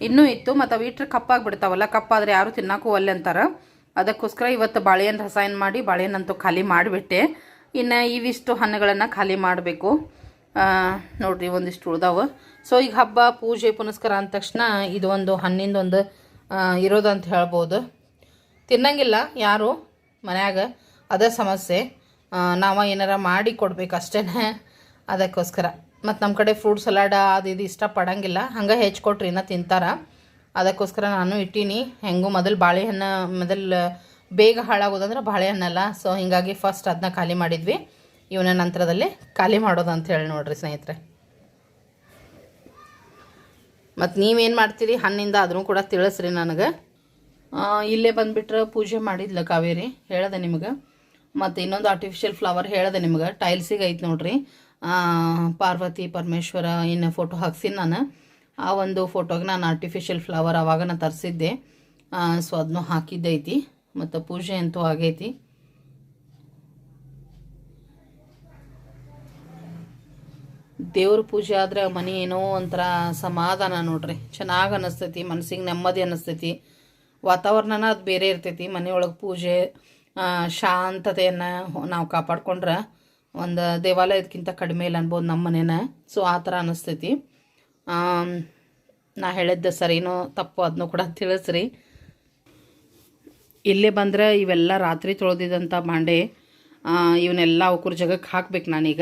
ಇನ್ನೂ ಇತ್ತು, ಮತ್ತು ಅವು ಇಟ್ಟರೆ ಕಪ್ಪಾಗ್ಬಿಡ್ತಾವಲ್ಲ ಕಪ್ಪಾದರೆ ಯಾರು ತಿನ್ನೋಕ್ಕೂ ಒಲ್ಲೆ ಅಂತಾರೆ. ಅದಕ್ಕೋಸ್ಕರ ಇವತ್ತು ಬಾಳೆಹಣ್ಣು ರಸಾಯನ ಮಾಡಿ ಬಾಳೆಹಣ್ಣಂತೂ ಖಾಲಿ ಮಾಡಿಬಿಟ್ಟೆ. ಇನ್ನು ಇವಿಷ್ಟು ಹಣ್ಣುಗಳನ್ನು ಖಾಲಿ ಮಾಡಬೇಕು. ನೋಡಿರಿ, ಒಂದಿಷ್ಟು ಉಳ್ದಾವ. ಸೊ ಈಗ ಹಬ್ಬ, ಪೂಜೆ, ಪುನಸ್ಕಾರ ಅಂದ ತಕ್ಷಣ ಇದು ಒಂದು ಹಣ್ಣಿಂದೊಂದು ಇರೋದಂತ ಹೇಳ್ಬೋದು. ತಿನ್ನಂಗಿಲ್ಲ ಯಾರು ಮನ್ಯಾಗ, ಅದೇ ಸಮಸ್ಯೆ. ನಾವು ಏನಾರ ಮಾಡಿ ಕೊಡ್ಬೇಕು ಅಷ್ಟೇ ಅದಕ್ಕೋಸ್ಕರ. ಮತ್ತು ನಮ್ಮ ಕಡೆ ಫ್ರೂಟ್ ಸಲಾಡ, ಅದು ಇದು ಇಷ್ಟಪಡಂಗಿಲ್ಲ ಹಂಗೆ ಹೆಚ್ಚಿಕೊಟ್ರಿ ಇನ್ನೂ ತಿಂತಾರ. ಅದಕ್ಕೋಸ್ಕರ ನಾನು ಇಟ್ಟೀನಿ. ಹೆಂಗೂ ಮೊದಲು ಬಾಳೆಹಣ್ಣು ಮೊದಲು ಬೇಗ ಹಾಳಾಗೋದಂದ್ರೆ ಬಾಳೆಹಣ್ಣಲ್ಲ ಸೊ ಹೀಗಾಗಿ ಫಸ್ಟ್ ಅದನ್ನ ಖಾಲಿ ಮಾಡಿದ್ವಿ. ಇವನ ನಂತರದಲ್ಲಿ ಖಾಲಿ ಮಾಡೋದು ಅಂತ ಹೇಳಿ ನೋಡ್ರಿ ಸ್ನೇಹಿತರೆ. ಮತ್ತು ನೀವೇನು ಮಾಡ್ತೀರಿ? ಹಣ್ಣಿಂದ ಅದನ್ನು ಕೂಡ ತಿಳಿಸ್ರಿ ನನಗೆ. ಇಲ್ಲೇ ಬಂದುಬಿಟ್ರೆ ಪೂಜೆ ಮಾಡಿದ್ಲ ಕಾವೇರಿ, ಹೇಳ್ದೆ ನಿಮಗೆ. ಮತ್ತು ಇನ್ನೊಂದು ಆರ್ಟಿಫಿಷಿಯಲ್ ಫ್ಲವರ್ ಹೇಳ್ದೆ ನಿಮ್ಗೆ. ಟೈಲ್ಸಿಗೆ ಐತೆ ನೋಡ್ರಿ. ಪಾರ್ವತಿ, ಪರಮೇಶ್ವರ, ಇನ್ನು ಫೋಟೋ ಹಾಕ್ಸಿನಿ ನಾನು. ಆ ಒಂದು ಫೋಟೋಗೆ ನಾನು ಆರ್ಟಿಫಿಷಿಯಲ್ ಫ್ಲವರ್ ಅವಾಗ ನಾನು ತರಿಸಿದ್ದೆ. ಸೊ ಅದನ್ನು ಹಾಕಿದ್ದೈತಿ. ಮತ್ತು ಪೂಜೆ ಅಂತೂ ಆಗೈತಿ. ದೇವ್ರ ಪೂಜೆ ಆದ್ರೆ ಮನೆ ಏನೋ ಒಂಥರ ಸಮಾಧಾನ ನೋಡ್ರಿ. ಚೆನ್ನಾಗಿ ಅನ್ನಿಸ್ತೈತಿ ಮನಸ್ಸಿಗೆ ನೆಮ್ಮದಿ ಅನ್ನಿಸ್ತೈತಿ ವಾತಾವರಣನ ಅದು ಬೇರೆ ಇರ್ತೈತಿ, ಮನೆಯೊಳಗೆ ಪೂಜೆ ಶಾಂತತೆಯನ್ನು ನಾವು ಕಾಪಾಡ್ಕೊಂಡ್ರೆ ಒಂದು ದೇವಾಲಯದಕ್ಕಿಂತ ಕಡಿಮೆ ಇಲ್ಲ ಅನ್ಬೋದು ನಮ್ಮ ಮನೇನ. ಸೊ ಆ ಥರ ಅನ್ನಿಸ್ತೈತಿ ನಾ ಹೇಳಿದ್ದೆ ಸರಿನೋ ತಪ್ಪು ಅದನ್ನು ಕೂಡ ತಿಳಿಸ್ರಿ. ಇಲ್ಲೇ ಬಂದ್ರೆ ಇವೆಲ್ಲ ರಾತ್ರಿ ತೊಳೆದಿದ್ದಂಥ ಬಾಂಡೆ ಇವನ್ನೆಲ್ಲ ಅವ್ರ ಜಗಕ್ಕೆ ಹಾಕ್ಬೇಕು ನಾನೀಗ.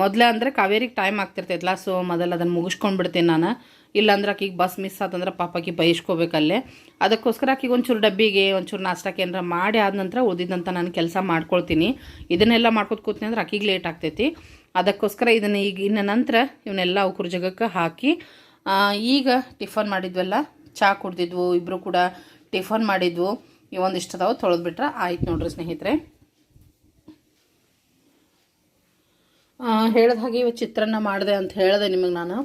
ಮೊದಲೇ ಅಂದರೆ ಕಾವೇರಿಗೆ ಟೈಮ್ ಆಗ್ತಿರ್ತೈತಲ್ಲ ಸೊ ಮೊದಲು ಅದನ್ನು ಮುಗಿಸ್ಕೊಂಡು ಬಿಡ್ತೀನಿ ನಾನು. ಇಲ್ಲಾಂದ್ರೆ ಆಕಿಗೆ ಬಸ್ ಮಿಸ್ ಆತಂದ್ರೆ ಪಾಪಾಕಿ ಬೈಸ್ಕೋಬೇಕಲ್ಲೇ ಅದಕ್ಕೋಸ್ಕರ ಆಕಿಗೆ ಒಂಚೂರು ಡಬ್ಬಿಗೆ, ಒಂಚೂರು ನಾಷ್ಟಕ್ಕೆ ಏನಾರ ಮಾಡಿ ಆದ ನಂತರ ಉಳಿದಿದ್ದಂಥ ನಾನು ಕೆಲಸ ಮಾಡ್ಕೊಳ್ತೀನಿ. ಇದನ್ನೆಲ್ಲ ಮಾಡ್ಕೊತ ಕೂತೀನಿ ಅಂದ್ರೆ ಆಕಿಗೆ ಲೇಟ್ ಆಗ್ತೈತಿ. ಅದಕ್ಕೋಸ್ಕರ ಇದನ್ನು ಈಗ ಇನ್ನು ನಂತರ ಇವನ್ನೆಲ್ಲ ಉಕ್ರ ಜಗಕ್ಕೆ ಹಾಕಿ ಈಗ ಟಿಫನ್ ಮಾಡಿದ್ವಲ್ಲ ಚಹಾ ಕುಡ್ದಿದ್ವು ಇಬ್ಬರು ಕೂಡ ಟಿಫನ್ ಮಾಡಿದ್ವು. ಇವೊಂದಿಷ್ಟು ಇಷ್ಟದವು ತೊಳೆದ್ಬಿಟ್ರೆ. ಆಯ್ತು ನೋಡ್ರಿ ಸ್ನೇಹಿತರೆ. ಹೇಳಿದ ಹಾಗೆ ಇವತ್ತು ಚಿತ್ರಾನ್ನ ಮಾಡಿದೆ ಅಂತ ಹೇಳಿದೆ ನಿಮಗೆ ನಾನು.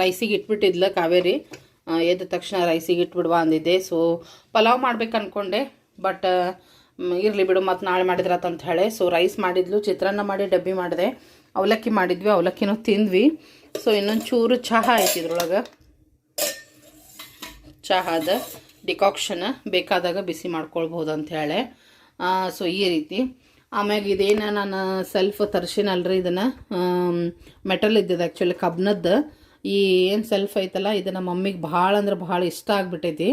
ರೈಸಿಗೆ ಇಟ್ಬಿಟ್ಟಿದ್ಲ ಕಾವೇರಿ. ಎದ್ದ ತಕ್ಷಣ ರೈಸಿಗೆ ಇಟ್ಬಿಡುವ ಅಂದಿದ್ದೆ. ಸೊ ಪಲಾವ್ ಮಾಡ್ಬೇಕು ಅಂದ್ಕೊಂಡೆ ಬಟ್ ಇರಲಿ ಬಿಡು ಮತ್ತು ನಾಳೆ ಮಾಡಿದ್ರಾತ ಅಂತ ಹೇಳಿ. ಸೊ ರೈಸ್ ಮಾಡಿದ್ಲು, ಚಿತ್ರಾನ್ನ ಮಾಡಿ ಡಬ್ಬಿ ಮಾಡಿದೆ. ಅವಲಕ್ಕಿ ಮಾಡಿದ್ವಿ, ಅವಲಕ್ಕಿನೂ ತಿಂದ್ವಿ. ಸೊ ಇನ್ನೊಂದು ಚೂರು ಚಹಾ ಐತಿ ಇದ್ರೊಳಗೆ. ಚಹಾದ ಡಿಕಾಕ್ಷನ್ ಬೇಕಾದಾಗ ಬಿಸಿ ಮಾಡ್ಕೊಳ್ಬೋದು ಅಂತ ಹೇಳಿ. ಸೊ ಈ ರೀತಿ. ಆಮ್ಯಾಗ ಇದೇನು ನಾನು ಸೆಲ್ಫ್ ತರ್ಸಿನಲ್ರಿ ಇದನ್ನು. ಮೆಟಲ್ ಇದ್ದದ ಆ್ಯಕ್ಚುಲಿ ಕಬ್ನದ್ದು. ಈ ಏನು ಸೆಲ್ಫ್ ಐತಲ್ಲ, ಇದು ನಮ್ಮ ಮಮ್ಮಿಗೆ ಭಾಳ ಅಂದ್ರೆ ಭಾಳ ಇಷ್ಟ ಆಗ್ಬಿಟ್ಟೈತಿ.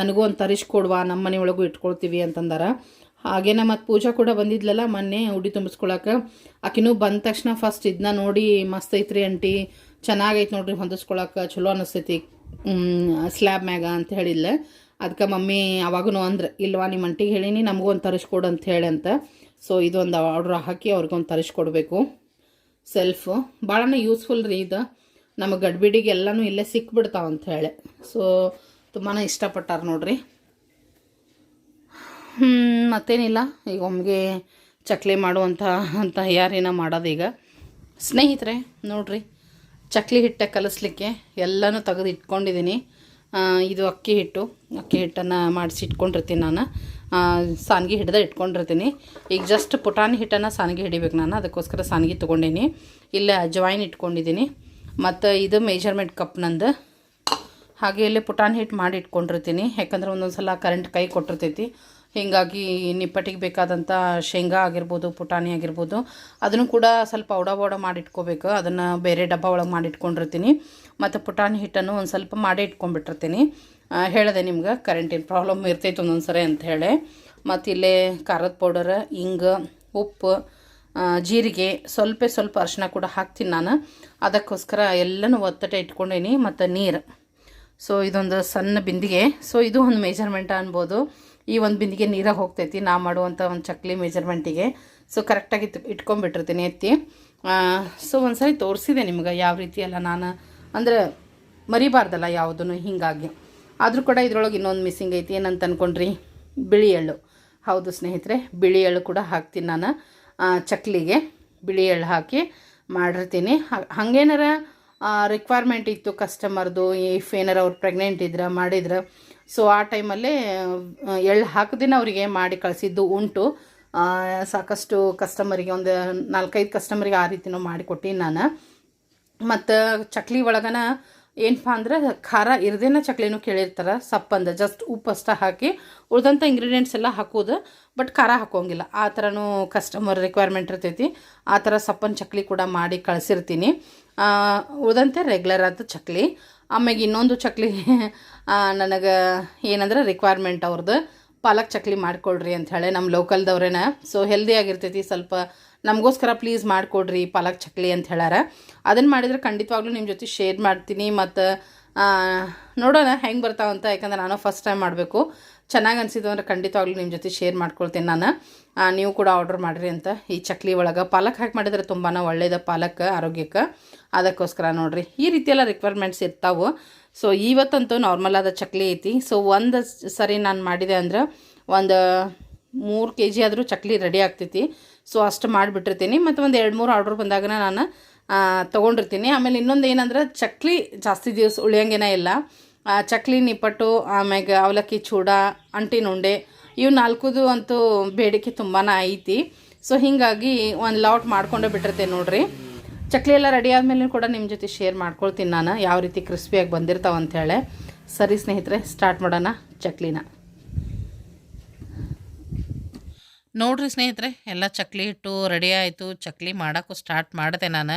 ನನಗೂ ಒಂದು ತರಿಸ್ಕೊಡ್ವಾ ನಮ್ಮ ಮನೆ ಒಳಗೂ ಇಟ್ಕೊಳ್ತೀವಿ ಅಂತಂದಾರ. ಹಾಗೇನೆ ಮತ್ತು ಪೂಜಾ ಕೂಡ ಬಂದಿದ್ಲಲ್ಲ ಮೊನ್ನೆ ಉಡಿ ತುಂಬಿಸ್ಕೊಳಕ್ಕೆ ಆಕಿನೂ ಬಂದ ತಕ್ಷಣ ಫಸ್ಟ್ ಇದನ್ನ ನೋಡಿ ಮಸ್ತ್ ಐತ್ರಿ ಅಂಟಿ ಚೆನ್ನಾಗೈತೆ ನೋಡ್ರಿ ಹೊಂದಿಸ್ಕೊಳಕ್ಕೆ ಚಲೋ ಅನಿಸ್ತೈತಿ ಸ್ಲ್ಯಾಬ್ ಮ್ಯಾಗ ಅಂತ ಹೇಳಿಲ್ಲ ಅದಕ್ಕೆ ಮಮ್ಮಿ ಅವಾಗೂ ಅಂದ್ರೆ, ಇಲ್ವಾ ನಿಮ್ಮ ಅಂಟಿಗೆ ಹೇಳೀನಿ, ನಮಗೂ ಒಂದು ತರಿಸ್ಕೊಡು ಅಂತ ಹೇಳಿ ಅಂತ. ಸೊ ಇದೊಂದು ಆರ್ಡ್ರ್ ಹಾಕಿ ಅವ್ರಿಗೊಂದು ತರಿಸ್ಕೊಡ್ಬೇಕು. ಸೆಲ್ಫು ಭಾಳನೇ ಯೂಸ್ಫುಲ್ ರೀ ಇದು. ನಮ್ಮ ಗಡ್ಬಿಡಿಗೆ ಎಲ್ಲನೂ ಇಲ್ಲೇ ಸಿಕ್ಬಿಡ್ತಾವ ಅಂತ ಹೇಳಿ. ಸೊ ತುಂಬಾ ಇಷ್ಟಪಟ್ಟಾರ ನೋಡ್ರಿ. ಮತ್ತೇನಿಲ್ಲ. ಈಗ ಒಮ್ಮೆಗೆ ಚಕ್ಲಿ ಮಾಡುವಂಥ [laughs] ತಯಾರಿನ ಮಾಡೋದೀಗ ಸ್ನೇಹಿತರೆ, ನೋಡಿರಿ. ಚಕ್ಲಿ ಹಿಟ್ಟೆ ಕಲಿಸ್ಲಿಕ್ಕೆ ಎಲ್ಲನೂ ತೆಗೆದು ಇಟ್ಕೊಂಡಿದ್ದೀನಿ ಇದು ಅಕ್ಕಿ ಹಿಟ್ಟು. ಅಕ್ಕಿ ಹಿಟ್ಟನ್ನು ಮಾಡಿಸಿ ಇಟ್ಕೊಂಡಿರ್ತೀನಿ ನಾನು. ಸಾನ್ಗಿ ಹಿಡಿದ ಇಟ್ಕೊಂಡಿರ್ತೀನಿ. ಈಗ ಜಸ್ಟ್ ಪುಟಾಣಿ ಹಿಟ್ಟನ್ನು ಸಾನ್ಗಿ ಹಿಡಿಬೇಕು ನಾನು, ಅದಕ್ಕೋಸ್ಕರ ಸಾನ್ಗಿ ತೊಗೊಂಡೀನಿ. ಇಲ್ಲೇ ಅಜ್ವಾಯಿನ್ ಇಟ್ಕೊಂಡಿದ್ದೀನಿ ಮತ್ತು ಇದು ಮೇಜರ್ಮೆಂಟ್ ಕಪ್ ನಂದು. ಹಾಗೆ ಇಲ್ಲಿ ಪುಟಾಣಿ ಹಿಟ್ಟು ಮಾಡಿ ಇಟ್ಕೊಂಡಿರ್ತೀನಿ. ಯಾಕಂದ್ರೆ ಒಂದೊಂದು ಸಲ ಕರೆಂಟ್ ಕೈ ಕೊಟ್ಟಿರ್ತೈತಿ. ಹೀಗಾಗಿ ನಿಪ್ಪಟ್ಟಿಗೆ ಬೇಕಾದಂಥ ಶೇಂಗಾ ಆಗಿರ್ಬೋದು, ಪುಟಾಣಿ ಆಗಿರ್ಬೋದು, ಅದನ್ನು ಕೂಡ ಸ್ವಲ್ಪ ಔಡ ಬೌಡ ಮಾಡಿ ಇಟ್ಕೋಬೇಕು. ಅದನ್ನು ಬೇರೆ ಡಬ್ಬ ಒಳಗೆ ಮಾಡಿ ಇಟ್ಕೊಂಡಿರ್ತೀನಿ. ಮತ್ತು ಪುಟಾಣಿ ಹಿಟ್ಟನ್ನು ಒಂದು ಸ್ವಲ್ಪ ಮಾಡಿ ಇಟ್ಕೊಂಡ್ಬಿಟ್ಟಿರ್ತೀನಿ. ಹೇಳಿದೆ ನಿಮ್ಗೆ ಕರೆಂಟಿನ ಪ್ರಾಬ್ಲಮ್ ಇರ್ತೈತೆ ಒಂದೊಂದು ಸರಿ ಅಂತ ಹೇಳಿ. ಮತ್ತು ಇಲ್ಲೇ ಖಾರದ ಪೌಡರ್ ಹಿಂಗ, ಉಪ್ಪು ಜೀರಿಗೆ ಸ್ವಲ್ಪ ಸ್ವಲ್ಪ ಅರಿಶಿನ ಕೂಡ ಹಾಕ್ತೀನಿ ನಾನು. ಅದಕ್ಕೋಸ್ಕರ ಎಲ್ಲನೂ ಒತ್ತಟೆ ಇಟ್ಕೊಂಡೇನಿ ಮತ್ತು ನೀರು. ಸೊ ಇದೊಂದು ಸಣ್ಣ ಬಿಂದಿಗೆ. ಸೊ ಇದು ಒಂದು ಮೆಜರ್ಮೆಂಟ್ ಅನ್ಬೋದು. ಈ ಒಂದು ಬಿಂದಿಗೆ ನೀರಾಗ ಹೋಗ್ತೈತಿ. ನಾ ಮಾಡುವಂಥ ಒಂದು ಚಕ್ಲಿ ಮೆಜರ್ಮೆಂಟಿಗೆ ಸೊ ಕರೆಕ್ಟಾಗಿ ಇಟ್ಕೊಂಡ್ಬಿಟ್ಟಿರ್ತೀನಿ ಎತ್ತಿ. ಸೊ ಒಂದು ಸಾರಿ ತೋರಿಸಿದೆ ನಿಮ್ಗೆ ಯಾವ ರೀತಿ ಎಲ್ಲ ನಾನು. ಅಂದರೆ ಮರಿಬಾರ್ದಲ್ಲ ಯಾವುದನ್ನು ಹೀಗಾಗಿ. ಆದರೂ ಕೂಡ ಇದ್ರೊಳಗೆ ಇನ್ನೊಂದು ಮಿಸ್ಸಿಂಗ್ ಐತಿ. ಏನಂತ ಅಂದ್ಕೊಂಡ್ರಿ ಬಿಳಿ ಎಳ್ಳು. ಹೌದು ಸ್ನೇಹಿತರೆ, ಬಿಳಿ ಎಳ್ಳು ಕೂಡ ಹಾಕ್ತೀನಿ ನಾನು. ಚಕ್ಲಿಗೆ ಬಿಳಿ ಎಳ್ಳು ಹಾಕಿ ಮಾಡಿರ್ತೀನಿ. ಹಾಗೇನಾರ ರಿಕ್ವೈರ್ಮೆಂಟ್ ಇತ್ತು ಕಸ್ಟಮರ್ದು ಇಫ್ ಏನಾರ ಅವ್ರು ಪ್ರೆಗ್ನೆಂಟ್ ಇದ್ರೆ, ಮಾಡಿದ್ರೆ. ಸೊ ಆ ಟೈಮಲ್ಲೇ ಎಳ್ಳು ಹಾಕದಿನ ಅವರಿಗೆ ಮಾಡಿ ಕಳಿಸಿದ್ದು ಉಂಟು. ಸಾಕಷ್ಟು ಕಸ್ಟಮರಿಗೆ ಒಂದು ನಾಲ್ಕೈದು ಕಸ್ಟಮರಿಗೆ ಆ ರೀತಿನೂ ಮಾಡಿಕೊಟ್ಟಿನಿ ನಾನು. ಮತ್ತು ಚಕ್ಲಿ ಒಳಗನ ಏನಪ್ಪ ಅಂದ್ರೆ ಖಾರ ಇರದೇನ ಚಕ್ಲಿನೂ ಕೇಳಿರ್ತಾರೆ, ಸಪ್ಪಂದ ಜಸ್ಟ್ ಉಪ್ಪು ಅಷ್ಟ ಹಾಕಿ ಉಳ್ದಂಥ ಇಂಗ್ರೀಡಿಯೆಂಟ್ಸ್ ಎಲ್ಲ ಹಾಕೋದು ಬಟ್ ಖಾರ ಹಾಕೋಂಗಿಲ್ಲ. ಆ ಥರನೂ ಕಸ್ಟಮರ್ ರಿಕ್ವೈರ್ಮೆಂಟ್ ಇರ್ತೈತಿ. ಆ ಥರ ಸಪ್ಪನ ಚಕ್ಲಿ ಕೂಡ ಮಾಡಿ ಕಳಿಸಿರ್ತೀನಿ. ಉಳ್ದಂತೆ ರೆಗ್ಯುಲರ್ ಆದ ಚಕ್ಲಿ. ಆಮ್ಯಾಗ ಇನ್ನೊಂದು ಚಕ್ಲಿ [laughs] ನನಗೆ ಏನಂದ್ರೆ ರಿಕ್ವೈರ್ಮೆಂಟ್ ಅವ್ರದ್ದು ಪಾಲಕ್ ಚಕ್ಲಿ ಮಾಡಿಕೊಡ್ರಿ ಅಂತ ಹೇಳಿ ನಮ್ಮ ಲೋಕಲ್ದವ್ರೇನ ಸೊ ಹೆಲ್ದಿ ಆಗಿರ್ತೈತಿ, ಸ್ವಲ್ಪ ನಮಗೋಸ್ಕರ ಪ್ಲೀಸ್ ಮಾಡಿಕೊಡ್ರಿ ಪಾಲಕ್ ಚಕ್ಲಿ ಅಂತ ಹೇಳಾರ ಅದನ್ನು ಮಾಡಿದ್ರೆ ಖಂಡಿತವಾಗ್ಲೂ ನಿಮ್ಮ ಜೊತೆ ಶೇರ್ ಮಾಡ್ತೀನಿ ಮತ್ತು ನೋಡೋಣ ಹೆಂಗೆ ಬರ್ತಾವಂತ ಯಾಕಂದ್ರೆ ನಾನು ಫಸ್ಟ್ ಟೈಮ್ ಮಾಡಬೇಕು. ಚೆನ್ನಾಗಿ ಅನಿಸಿದ್ದು ಅಂದರೆ ಖಂಡಿತವಾಗ್ಲೂ ನಿಮ್ಮ ಜೊತೆ ಶೇರ್ ಮಾಡ್ಕೊಳ್ತೀನಿ ನಾನು. ನೀವು ಕೂಡ ಆರ್ಡರ್ ಮಾಡಿರಿ ಅಂತ ಈ ಚಕ್ಲಿ ಒಳಗೆ. ಪಾಲಕ್ ಹಾಕಿ ಮಾಡಿದ್ರೆ ತುಂಬಾ ಒಳ್ಳೆಯದ ಪಾಲಕ್, ಆರೋಗ್ಯಕ್ಕೆ. ಅದಕ್ಕೋಸ್ಕರ ನೋಡಿರಿ. ಈ ರೀತಿಯೆಲ್ಲ ರಿಕ್ವೈರ್ಮೆಂಟ್ಸ್ ಇರ್ತಾವೆ. ಸೊ ಇವತ್ತಂತೂ ನಾರ್ಮಲ್ ಆದ ಚಕ್ಲಿ ಐತಿ. ಸೊ ಒಂದು ಸರಿ ನಾನು ಮಾಡಿದೆ ಅಂದ್ರೆ ಒಂದು ಮೂರು ಕೆ ಜಿ ಆದರೂ ಚಕ್ಲಿ ರೆಡಿ ಆಗ್ತೈತಿ. ಸೊ ಅಷ್ಟು ಮಾಡಿಬಿಟ್ಟಿರ್ತೀನಿ. ಮತ್ತು ಒಂದು ಎರಡು ಮೂರು ಆರ್ಡ್ರ್ ಬಂದಾಗ ನಾನು ತೊಗೊಂಡಿರ್ತೀನಿ. ಆಮೇಲೆ ಇನ್ನೊಂದು ಏನಂದ್ರೆ, ಚಕ್ಲಿ ಜಾಸ್ತಿ ದಿವಸ ಉಳಿಯಂಗೇನ ಇಲ್ಲ. ಚಕ್ಲಿ, ನಿಪ್ಪಟ್ಟು, ಆಮ್ಯಾಗ ಅವಲಕ್ಕಿ ಚೂಡ ಅಂಟಿನ ಉಂಡೆ ಇವು ನಾಲ್ಕುದು ಅಂತೂ ಬೇಡಿಕೆ ತುಂಬಾ ಐತಿ. ಸೊ ಹೀಗಾಗಿ ಒಂದು ಲಾಟ್ ಮಾಡ್ಕೊಂಡೇ ಬಿಟ್ಟಿರ್ತೇನೆ ನೋಡ್ರಿ. ಚಕ್ಲಿ ಎಲ್ಲ ರೆಡಿ ಆದಮೇಲೆ ಕೂಡ ನಿಮ್ಮ ಜೊತೆ ಶೇರ್ ಮಾಡ್ಕೊಳ್ತೀನಿ ನಾನು. ಯಾವ ರೀತಿ ಕ್ರಿಸ್ಪಿಯಾಗಿ ಬಂದಿರ್ತಾವ ಹೇಳಿ. ಸರಿ ಸ್ನೇಹಿತರೆ ಸ್ಟಾರ್ಟ್ ಮಾಡೋಣ ಚಕ್ಲಿನ. ನೋಡ್ರಿ ಸ್ನೇಹಿತರೆ, ಎಲ್ಲ ಚಕ್ಲಿ ಹಿಟ್ಟು ರೆಡಿ ಆಯಿತು. ಚಕ್ಲಿ ಮಾಡೋಕ್ಕೂ ಸ್ಟಾರ್ಟ್ ಮಾಡಿದೆ ನಾನು.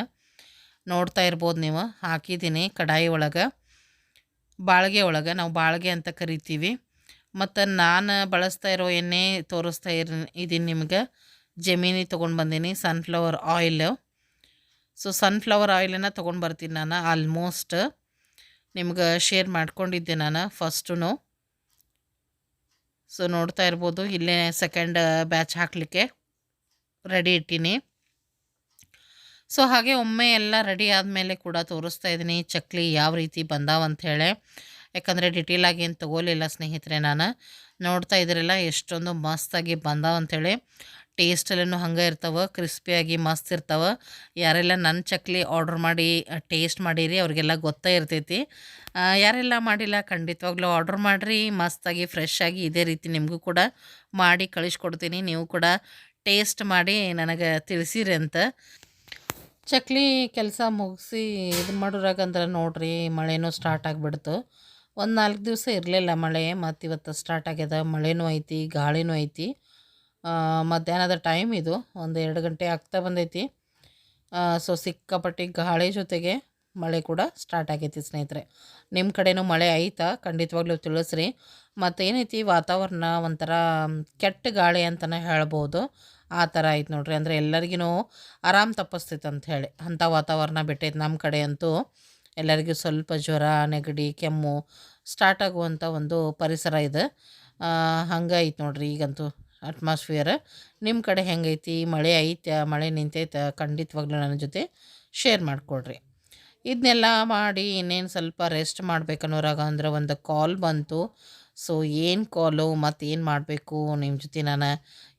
ನೋಡ್ತಾ ಇರ್ಬೋದು ನೀವು. ಹಾಕಿದ್ದೀನಿ ಕಡಾಯಿ ಒಳಗೆ. ಬಾಳ್ಗೆ ಒಳಗೆ. ನಾವು ಬಾಳ್ಗೆ ಅಂತ ಕರಿತೀವಿ. ಮತ್ತು ನಾನು ಬಳಸ್ತಾ ಇರೋ ಎಣ್ಣೆ ತೋರಿಸ್ತಾ ಇರ್, ಇದೀನಿ ನಿಮ್ಗೆ. ಜಮೀನಿ ತೊಗೊಂಡು ಬಂದೀನಿ. ಸನ್ಫ್ಲವರ್ ಆಯಿಲ್ ಸೊ ಸನ್ಫ್ಲವರ್ ಆಯಿಲನ್ನು ತೊಗೊಂಡು ಬರ್ತೀನಿ ನಾನು ಆಲ್ಮೋಸ್ಟ್ ನಿಮ್ಗೆ ಶೇರ್ ಮಾಡ್ಕೊಂಡಿದ್ದೆ ನಾನು ಫಸ್ಟು ಸೊ ನೋಡ್ತಾ ಇರ್ಬೋದು. ಇಲ್ಲೇ ಸೆಕೆಂಡ್ ಬ್ಯಾಚ್ ಹಾಕಲಿಕ್ಕೆ ರೆಡಿ ಇಟ್ಟೀನಿ. ಸೊ ಹಾಗೆ ಒಮ್ಮೆ ಎಲ್ಲ ರೆಡಿ ಆದಮೇಲೆ ಕೂಡ ತೋರಿಸ್ತಾ ಇದ್ದೀನಿ ಚಕ್ಲಿ ಯಾವ ರೀತಿ ಬಂದಾವ ಅಂಥೇಳಿ ಯಾಕಂದರೆ ಡಿಟೇಲಾಗಿ ಏನು ತೊಗೋಲಿಲ್ಲ ಸ್ನೇಹಿತರೆ ನಾನು. ನೋಡ್ತಾ ಇದ್ರಲ್ಲ ಎಷ್ಟೊಂದು ಮಸ್ತಾಗಿ ಬಂದಾವ ಅಂಥೇಳಿ ಟೇಸ್ಟಲ್ಲೂ ಹಂಗೆ ಇರ್ತಾವೆ ಕ್ರಿಸ್ಪಿಯಾಗಿ ಮಸ್ತ್ ಇರ್ತಾವೆ. ಯಾರೆಲ್ಲ ನನ್ನ ಚಕ್ಲಿ ಆರ್ಡ್ರ್ ಮಾಡಿ ಟೇಸ್ಟ್ ಮಾಡಿರಿ, ಅವ್ರಿಗೆಲ್ಲ ಗೊತ್ತೇ ಇರ್ತೈತಿ. ಯಾರೆಲ್ಲ ಮಾಡಿಲ್ಲ, ಖಂಡಿತವಾಗ್ಲೂ ಆರ್ಡ್ರ್ ಮಾಡಿರಿ ಮಸ್ತಾಗಿ ಫ್ರೆಶ್ ಆಗಿ ಇದೇ ರೀತಿ ನಿಮಗೂ ಕೂಡ ಮಾಡಿ ಕಳಿಸ್ಕೊಡ್ತೀನಿ. ನೀವು ಕೂಡ ಟೇಸ್ಟ್ ಮಾಡಿ ನನಗೆ ತಿಳಿಸಿರಿ ಅಂತ. ಚಕ್ಲಿ ಕೆಲಸ ಮುಗಿಸಿ ಇದು ಮಾಡೋರಾಗಂದ್ರೆ ನೋಡಿರಿ, ಮಳೆನೂ ಸ್ಟಾರ್ಟ್ ಆಗಿಬಿಡ್ತು. ಒಂದು ನಾಲ್ಕು ದಿವಸ ಇರಲಿಲ್ಲ ಮಳೆ ಮತ್ತು ಇವತ್ತು ಸ್ಟಾರ್ಟ್ ಆಗ್ಯದ. ಮಳೆನೂ ಐತಿ, ಗಾಳಿನೂ ಐತಿ. ಮಧ್ಯಾಹ್ನದ ಟೈಮ್ ಇದು. ಒಂದು ಎರಡು ಗಂಟೆ ಆಗ್ತಾ ಬಂದೈತಿ. ಸೊ ಸಿಕ್ಕಾಪಟ್ಟಿ ಗಾಳಿ ಜೊತೆಗೆ ಮಳೆ ಕೂಡ ಸ್ಟಾರ್ಟ್ ಆಗೈತಿ ಸ್ನೇಹಿತರೆ. ನಿಮ್ಮ ಕಡೆಯೂ ಮಳೆ ಐತಾ ಖಂಡಿತವಾಗ್ಲೂ ತಿಳಿಸ್ರಿ. ಮತ್ತು ಏನೈತಿ? ವಾತಾವರಣ ಒಂಥರ ಕೆಟ್ಟ ಗಾಳಿ ಅಂತಲೇ ಹೇಳ್ಬೋದು. ಆ ಥರ ಐತೆ ನೋಡ್ರಿ. ಅಂದರೆ ಎಲ್ಲರಿಗೂ ಆರಾಮ್ ತಪ್ಪಿಸ್ತೈತೆ ಅಂತ ಹೇಳಿ. ಅಂಥ ವಾತಾವರಣ ಬಿಟ್ಟೈತೆ ನಮ್ಮ ಕಡೆ ಅಂತೂ. ಎಲ್ಲರಿಗೂ ಸ್ವಲ್ಪ ಜ್ವರ, ನೆಗಡಿ, ಕೆಮ್ಮು ಸ್ಟಾರ್ಟ್ ಆಗುವಂಥ ಒಂದು ಪರಿಸರ ಇದೆ. ಹಂಗೆ ಐತೆ ನೋಡ್ರಿ ಈಗಂತೂ. ಅಟ್ಮಾಸ್ಫಿಯರ್ ನಿಮ್ಮ ಕಡೆ ಹೆಂಗೈತಿ? ಮಳೆ ಐತೆ ಮಳೆ ನಿಂತೈತೆ? ಖಂಡಿತವಾಗ್ಲೂ ನನ್ನ ಜೊತೆ ಶೇರ್ ಮಾಡಿಕೊಡ್ರಿ. ಇದನ್ನೆಲ್ಲ ಮಾಡಿ ಇನ್ನೇನು ಸ್ವಲ್ಪ ರೆಸ್ಟ್ ಮಾಡ್ಬೇಕನ್ನೋರಾಗ ಅಂದ್ರೆ ಒಂದು ಕಾಲ್ ಬಂತು. ಸೊ ಏನು ಕಾಲು ಮತ್ತು ಏನು ಮಾಡಬೇಕು? ನಿಮ್ಮ ಜೊತೆ ನಾನು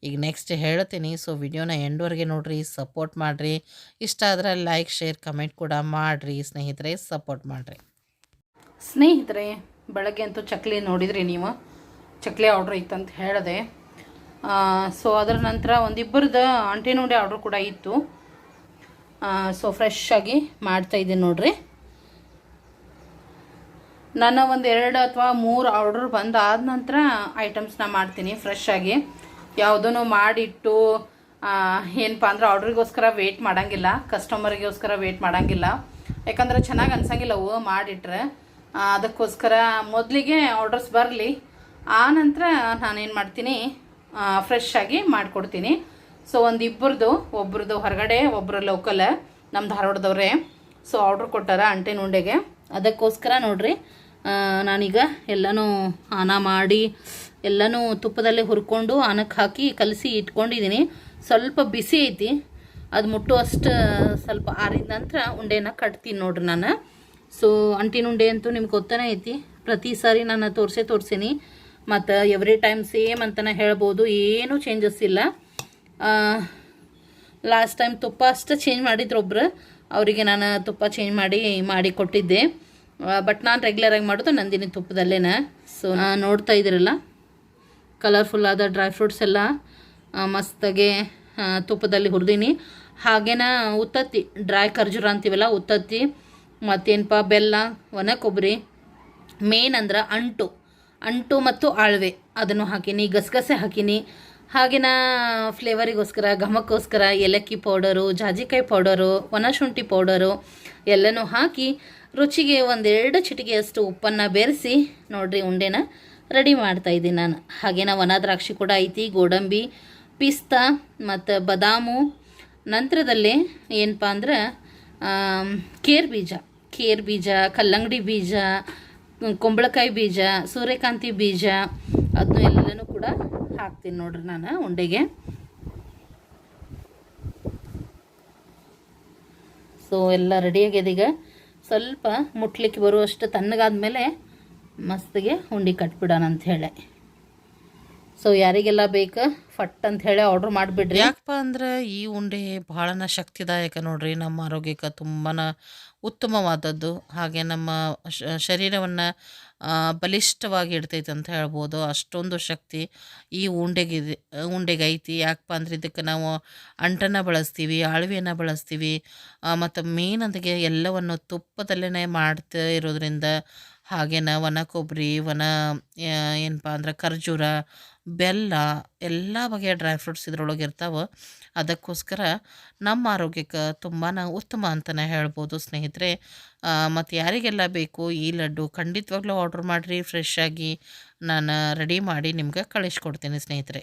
ಈಗ ನೆಕ್ಸ್ಟ್ ಹೇಳ್ತೀನಿ. ಸೊ ವಿಡಿಯೋನ ಎಂಡ್ವರೆಗೆ ನೋಡಿರಿ ಸಪೋರ್ಟ್ ಮಾಡಿರಿ. ಇಷ್ಟ ಆದರೆ ಲೈಕ್ ಶೇರ್ ಕಮೆಂಟ್ ಕೂಡ ಮಾಡಿರಿ. ಸ್ನೇಹಿತರೆ ಸಪೋರ್ಟ್ ಮಾಡಿರಿ. ಸ್ನೇಹಿತರೆ ಬೆಳಗ್ಗೆ ಅಂತೂ ಚಕ್ಲಿ ನೋಡಿದ್ರಿ ನೀವು? ಚಕ್ಲಿ ಆರ್ಡ್ರ್ ಇತ್ತಂತ ಹೇಳಿದೆ. ಸೊ ಅದರ ನಂತರ ಒಂದಿಬ್ಬರದ ಅಂಟಿ ನೋಡಿ ಆರ್ಡ್ರ್ ಕೂಡ ಇತ್ತು. ಸೊ ಫ್ರೆಶ್ ಆಗಿ ಮಾಡ್ತಾಯಿದ್ದೀನಿ ನೋಡ್ರಿ. ನನ್ನ ಒಂದು ಎರಡು ಅಥವಾ ಮೂರು ಆರ್ಡರ್ ಬಂದಾದ ನಂತರ ಐಟಮ್ಸ್ನ ಮಾಡ್ತೀನಿ ಫ್ರೆಶ್ ಆಗಿ. ಯಾವುದನ್ನು ಮಾಡಿಟ್ಟು ಏನಪ್ಪ ಅಂದ್ರೆ ಆರ್ಡ್ರಿಗೋಸ್ಕರ ವೆಯ್ಟ್ ಮಾಡೋಂಗಿಲ್ಲ ಕಸ್ಟಮರಿಗೋಸ್ಕರ ವೆಯ್ಟ್ ಮಾಡೋಂಗಿಲ್ಲ. ಯಾಕಂದ್ರೆ ಚೆನ್ನಾಗಿ ಅನ್ಸಂಗಿಲ್ಲ ಅವು ಮಾಡಿಟ್ರೆ. ಅದಕ್ಕೋಸ್ಕರ ಮೊದಲಿಗೆ ಆರ್ಡರ್ಸ್ ಬರಲಿ. ಆ ನಂತರ ನಾನೇನು ಮಾಡ್ತೀನಿ ಫ್ರೆಶ್ ಆಗಿ ಮಾಡಿಕೊಡ್ತೀನಿ. ಸೊ ಒಂದು ಇಬ್ಬರದು ಒಬ್ರದ್ದು ಹೊರಗಡೆ ಒಬ್ಬರು ಲೋಕಲ್ ನಮ್ಮ ಧಾರವಾಡದವ್ರೆ. ಸೊ ಆರ್ಡ್ರ್ ಕೊಟ್ಟಾರ ಅಂಟೆ ಉಂಡೆಗೆ ಅದಕ್ಕೋಸ್ಕರ ನೋಡ್ರಿ ನಾನೀಗ ಎಲ್ಲನೂ ಆನ ಮಾಡಿ, ಎಲ್ಲನೂ ತುಪ್ಪದಲ್ಲೇ ಹುರ್ಕೊಂಡು ಆನಕ್ಕೆ ಹಾಕಿ ಕಲಸಿ ಇಟ್ಕೊಂಡಿದ್ದೀನಿ ಸ್ವಲ್ಪ ಬಿಸಿ ಐತಿ. ಅದು ಮುಟ್ಟುವಷ್ಟು ಸ್ವಲ್ಪ ಆರಿದ ನಂತರ ಉಂಡೆನ ಕಟ್ತೀನಿ ನೋಡ್ರಿ ನಾನು. ಸೊ ಅಂಟಿನ ಉಂಡೆ ಅಂತೂ ನಿಮ್ಗೆ ಗೊತ್ತಾನೆ ಐತಿ. ಪ್ರತಿ ಸಾರಿ ನಾನು ತೋರಿಸೇ ತೋರಿಸೀನಿ. ಮತ್ತು ಎವ್ರಿ ಟೈಮ್ ಸೇಮ್ ಅಂತಲೇ ಹೇಳ್ಬೋದು, ಏನೂ ಚೇಂಜಸ್ ಇಲ್ಲ. ಲಾಸ್ಟ್ ಟೈಮ್ ತುಪ್ಪ ಅಷ್ಟು ಚೇಂಜ್ ಮಾಡಿದ್ರು ಒಬ್ರು, ಅವರಿಗೆ ನಾನು ತುಪ್ಪ ಚೇಂಜ್ ಮಾಡಿ ಮಾಡಿ ಕೊಟ್ಟಿದ್ದೆ. ಬಟ್ ನಾನು ರೆಗ್ಯುಲರಾಗಿ ಮಾಡೋದು ನಂದಿನಿ ತುಪ್ಪದಲ್ಲೇನ. ಸೊ ನೋಡ್ತಾ ಇದ್ದೀರಲ್ಲ ಕಲರ್ಫುಲ್ ಆದ ಡ್ರೈ ಫ್ರೂಟ್ಸ್ ಎಲ್ಲ ಮಸ್ತಾಗೆ ತುಪ್ಪದಲ್ಲಿ ಹುರಿದೀನಿ. ಹಾಗೇನ ಉತ್ತತ್ತಿ ಡ್ರೈ ಖರ್ಜೂರ ಅಂತೀವಲ್ಲ ಉತ್ತತ್ತಿ ಮತ್ತೇನಪ್ಪ ಬೆಲ್ಲ, ಒಣ ಕೊಬ್ಬರಿ ಮೇನ್ ಅಂದ್ರೆ ಅಂಟು. ಅಂಟು ಮತ್ತು ಆಳ್ವೆ. ಅದನ್ನು ಹಾಕೀನಿ, ಗಸಗಸೆ ಹಾಕೀನಿ. ಹಾಗೆನ ಫ್ಲೇವರಿಗೋಸ್ಕರ, ಘಮಕ್ಕೋಸ್ಕರ ಏಲಕ್ಕಿ ಪೌಡರು, ಜಾಜಿಕಾಯಿ ಪೌಡರು ಒಣಶುಂಠಿ ಪೌಡರು ಎಲ್ಲನೂ ಹಾಕಿ ರುಚಿಗೆ ಒಂದೆರಡು ಚಿಟಿಕೆಯಷ್ಟು ಉಪ್ಪನ್ನು ಬೆರೆಸಿ ನೋಡ್ರಿ ಉಂಡೆನ ರೆಡಿ ಮಾಡ್ತಾ ಇದ್ದೀನಿ ನಾನು. ಹಾಗೇನ ಒಣ ದ್ರಾಕ್ಷಿ ಕೂಡ ಐತಿ, ಗೋಡಂಬಿ, ಪಿಸ್ತಾ ಮತ್ತು ಬದಾಮು. ನಂತರದಲ್ಲೇ ಏನಪ್ಪ ಅಂದ್ರೆ ಕೇರ್ ಬೀಜ. ಕೇರ್ ಬೀಜ, ಕಲ್ಲಂಗಡಿ ಬೀಜ ಕುಂಬಳಕಾಯಿ ಬೀಜ, ಸೂರ್ಯಕಾಂತಿ ಬೀಜ ಅದನ್ನು ಎಲ್ಲನೂ ಕೂಡ ಹಾಕ್ತೀನಿ ನೋಡ್ರಿ ನಾನು ಉಂಡೆಗೆ. ಸೊ ಎಲ್ಲ ರೆಡಿಯಾಗಿದೆ ಈಗ. ಸ್ವಲ್ಪ ಮುಟ್ಲಿಕ್ಕೆ ಬರುವಷ್ಟು ತಣ್ಣಗಾದ್ಮೇಲೆ ಮಸ್ತಿಗೆ ಉಂಡೆ ಕಟ್ಬಿಡೋಣ ಅಂತ ಹೇಳಿ. ಸೊ ಯಾರಿಗೆಲ್ಲ ಬೇಕು ಫಟ್ ಅಂತ ಹೇಳಿ ಆರ್ಡರ್ ಮಾಡಿಬಿಡ್ರಿ. ಯಾಕಪ್ಪ ಅಂದ್ರೆ ಈ ಉಂಡೆ ಭಾಳನ ಶಕ್ತಿದಾಯಕ ನೋಡ್ರಿ. ನಮ್ಮ ಆರೋಗ್ಯಕ್ಕೆ ತುಂಬಾ ಉತ್ತಮವಾದದ್ದು. ಹಾಗೆ ನಮ್ಮ ಶರೀರವನ್ನು ಬಲಿಷ್ಠವಾಗಿ ಇಡ್ತೈತೆ ಅಂತ ಹೇಳ್ಬೋದು. ಅಷ್ಟೊಂದು ಶಕ್ತಿ ಈ ಉಂಡೆಗಿದೆ ಉಂಡೆಗೆ ಐತಿ. ಯಾಕಪ್ಪ ಅಂದ್ರೆ ಇದಕ್ಕೆ ನಾವು ಅಂಟನ್ನು ಬಳಸ್ತೀವಿ ಅಳವಿಯನ್ನು ಬಳಸ್ತೀವಿ. ಮತ್ತು ಮೇನ್ ಅದಕ್ಕೆ ಎಲ್ಲವನ್ನು ತುಪ್ಪದಲ್ಲೇ ಮಾಡ್ತಾ ಇರೋದ್ರಿಂದ ಹಾಗೇನ ಒಣ ಕೊಬ್ಬರಿ ಒಣ ಏನಪ್ಪ ಅಂದ್ರೆ ಖರ್ಜೂರ ಬೆಲ್ಲ ಎಲ್ಲ ಬಗೆಯ ಡ್ರೈ ಫ್ರೂಟ್ಸ್ ಇದ್ರೊಳಗೆ ಇರ್ತಾವೆ. ಅದಕ್ಕೋಸ್ಕರ ನಮ್ಮ ಆರೋಗ್ಯಕ್ಕೆ ತುಂಬಾ ಉತ್ತಮ ಅಂತಲೇ ಹೇಳ್ಬೋದು ಸ್ನೇಹಿತರೆ. ಮತ್ತು ಯಾರಿಗೆಲ್ಲ ಬೇಕು ಈ ಲಡ್ಡು ಖಂಡಿತವಾಗ್ಲೂ ಆರ್ಡ್ರ್ ಮಾಡಿರಿ ಫ್ರೆಶ್ ಆಗಿ ನಾನು ರೆಡಿ ಮಾಡಿ ನಿಮ್ಗೆ ಕಳಿಸ್ಕೊಡ್ತೀನಿ ಸ್ನೇಹಿತರೆ.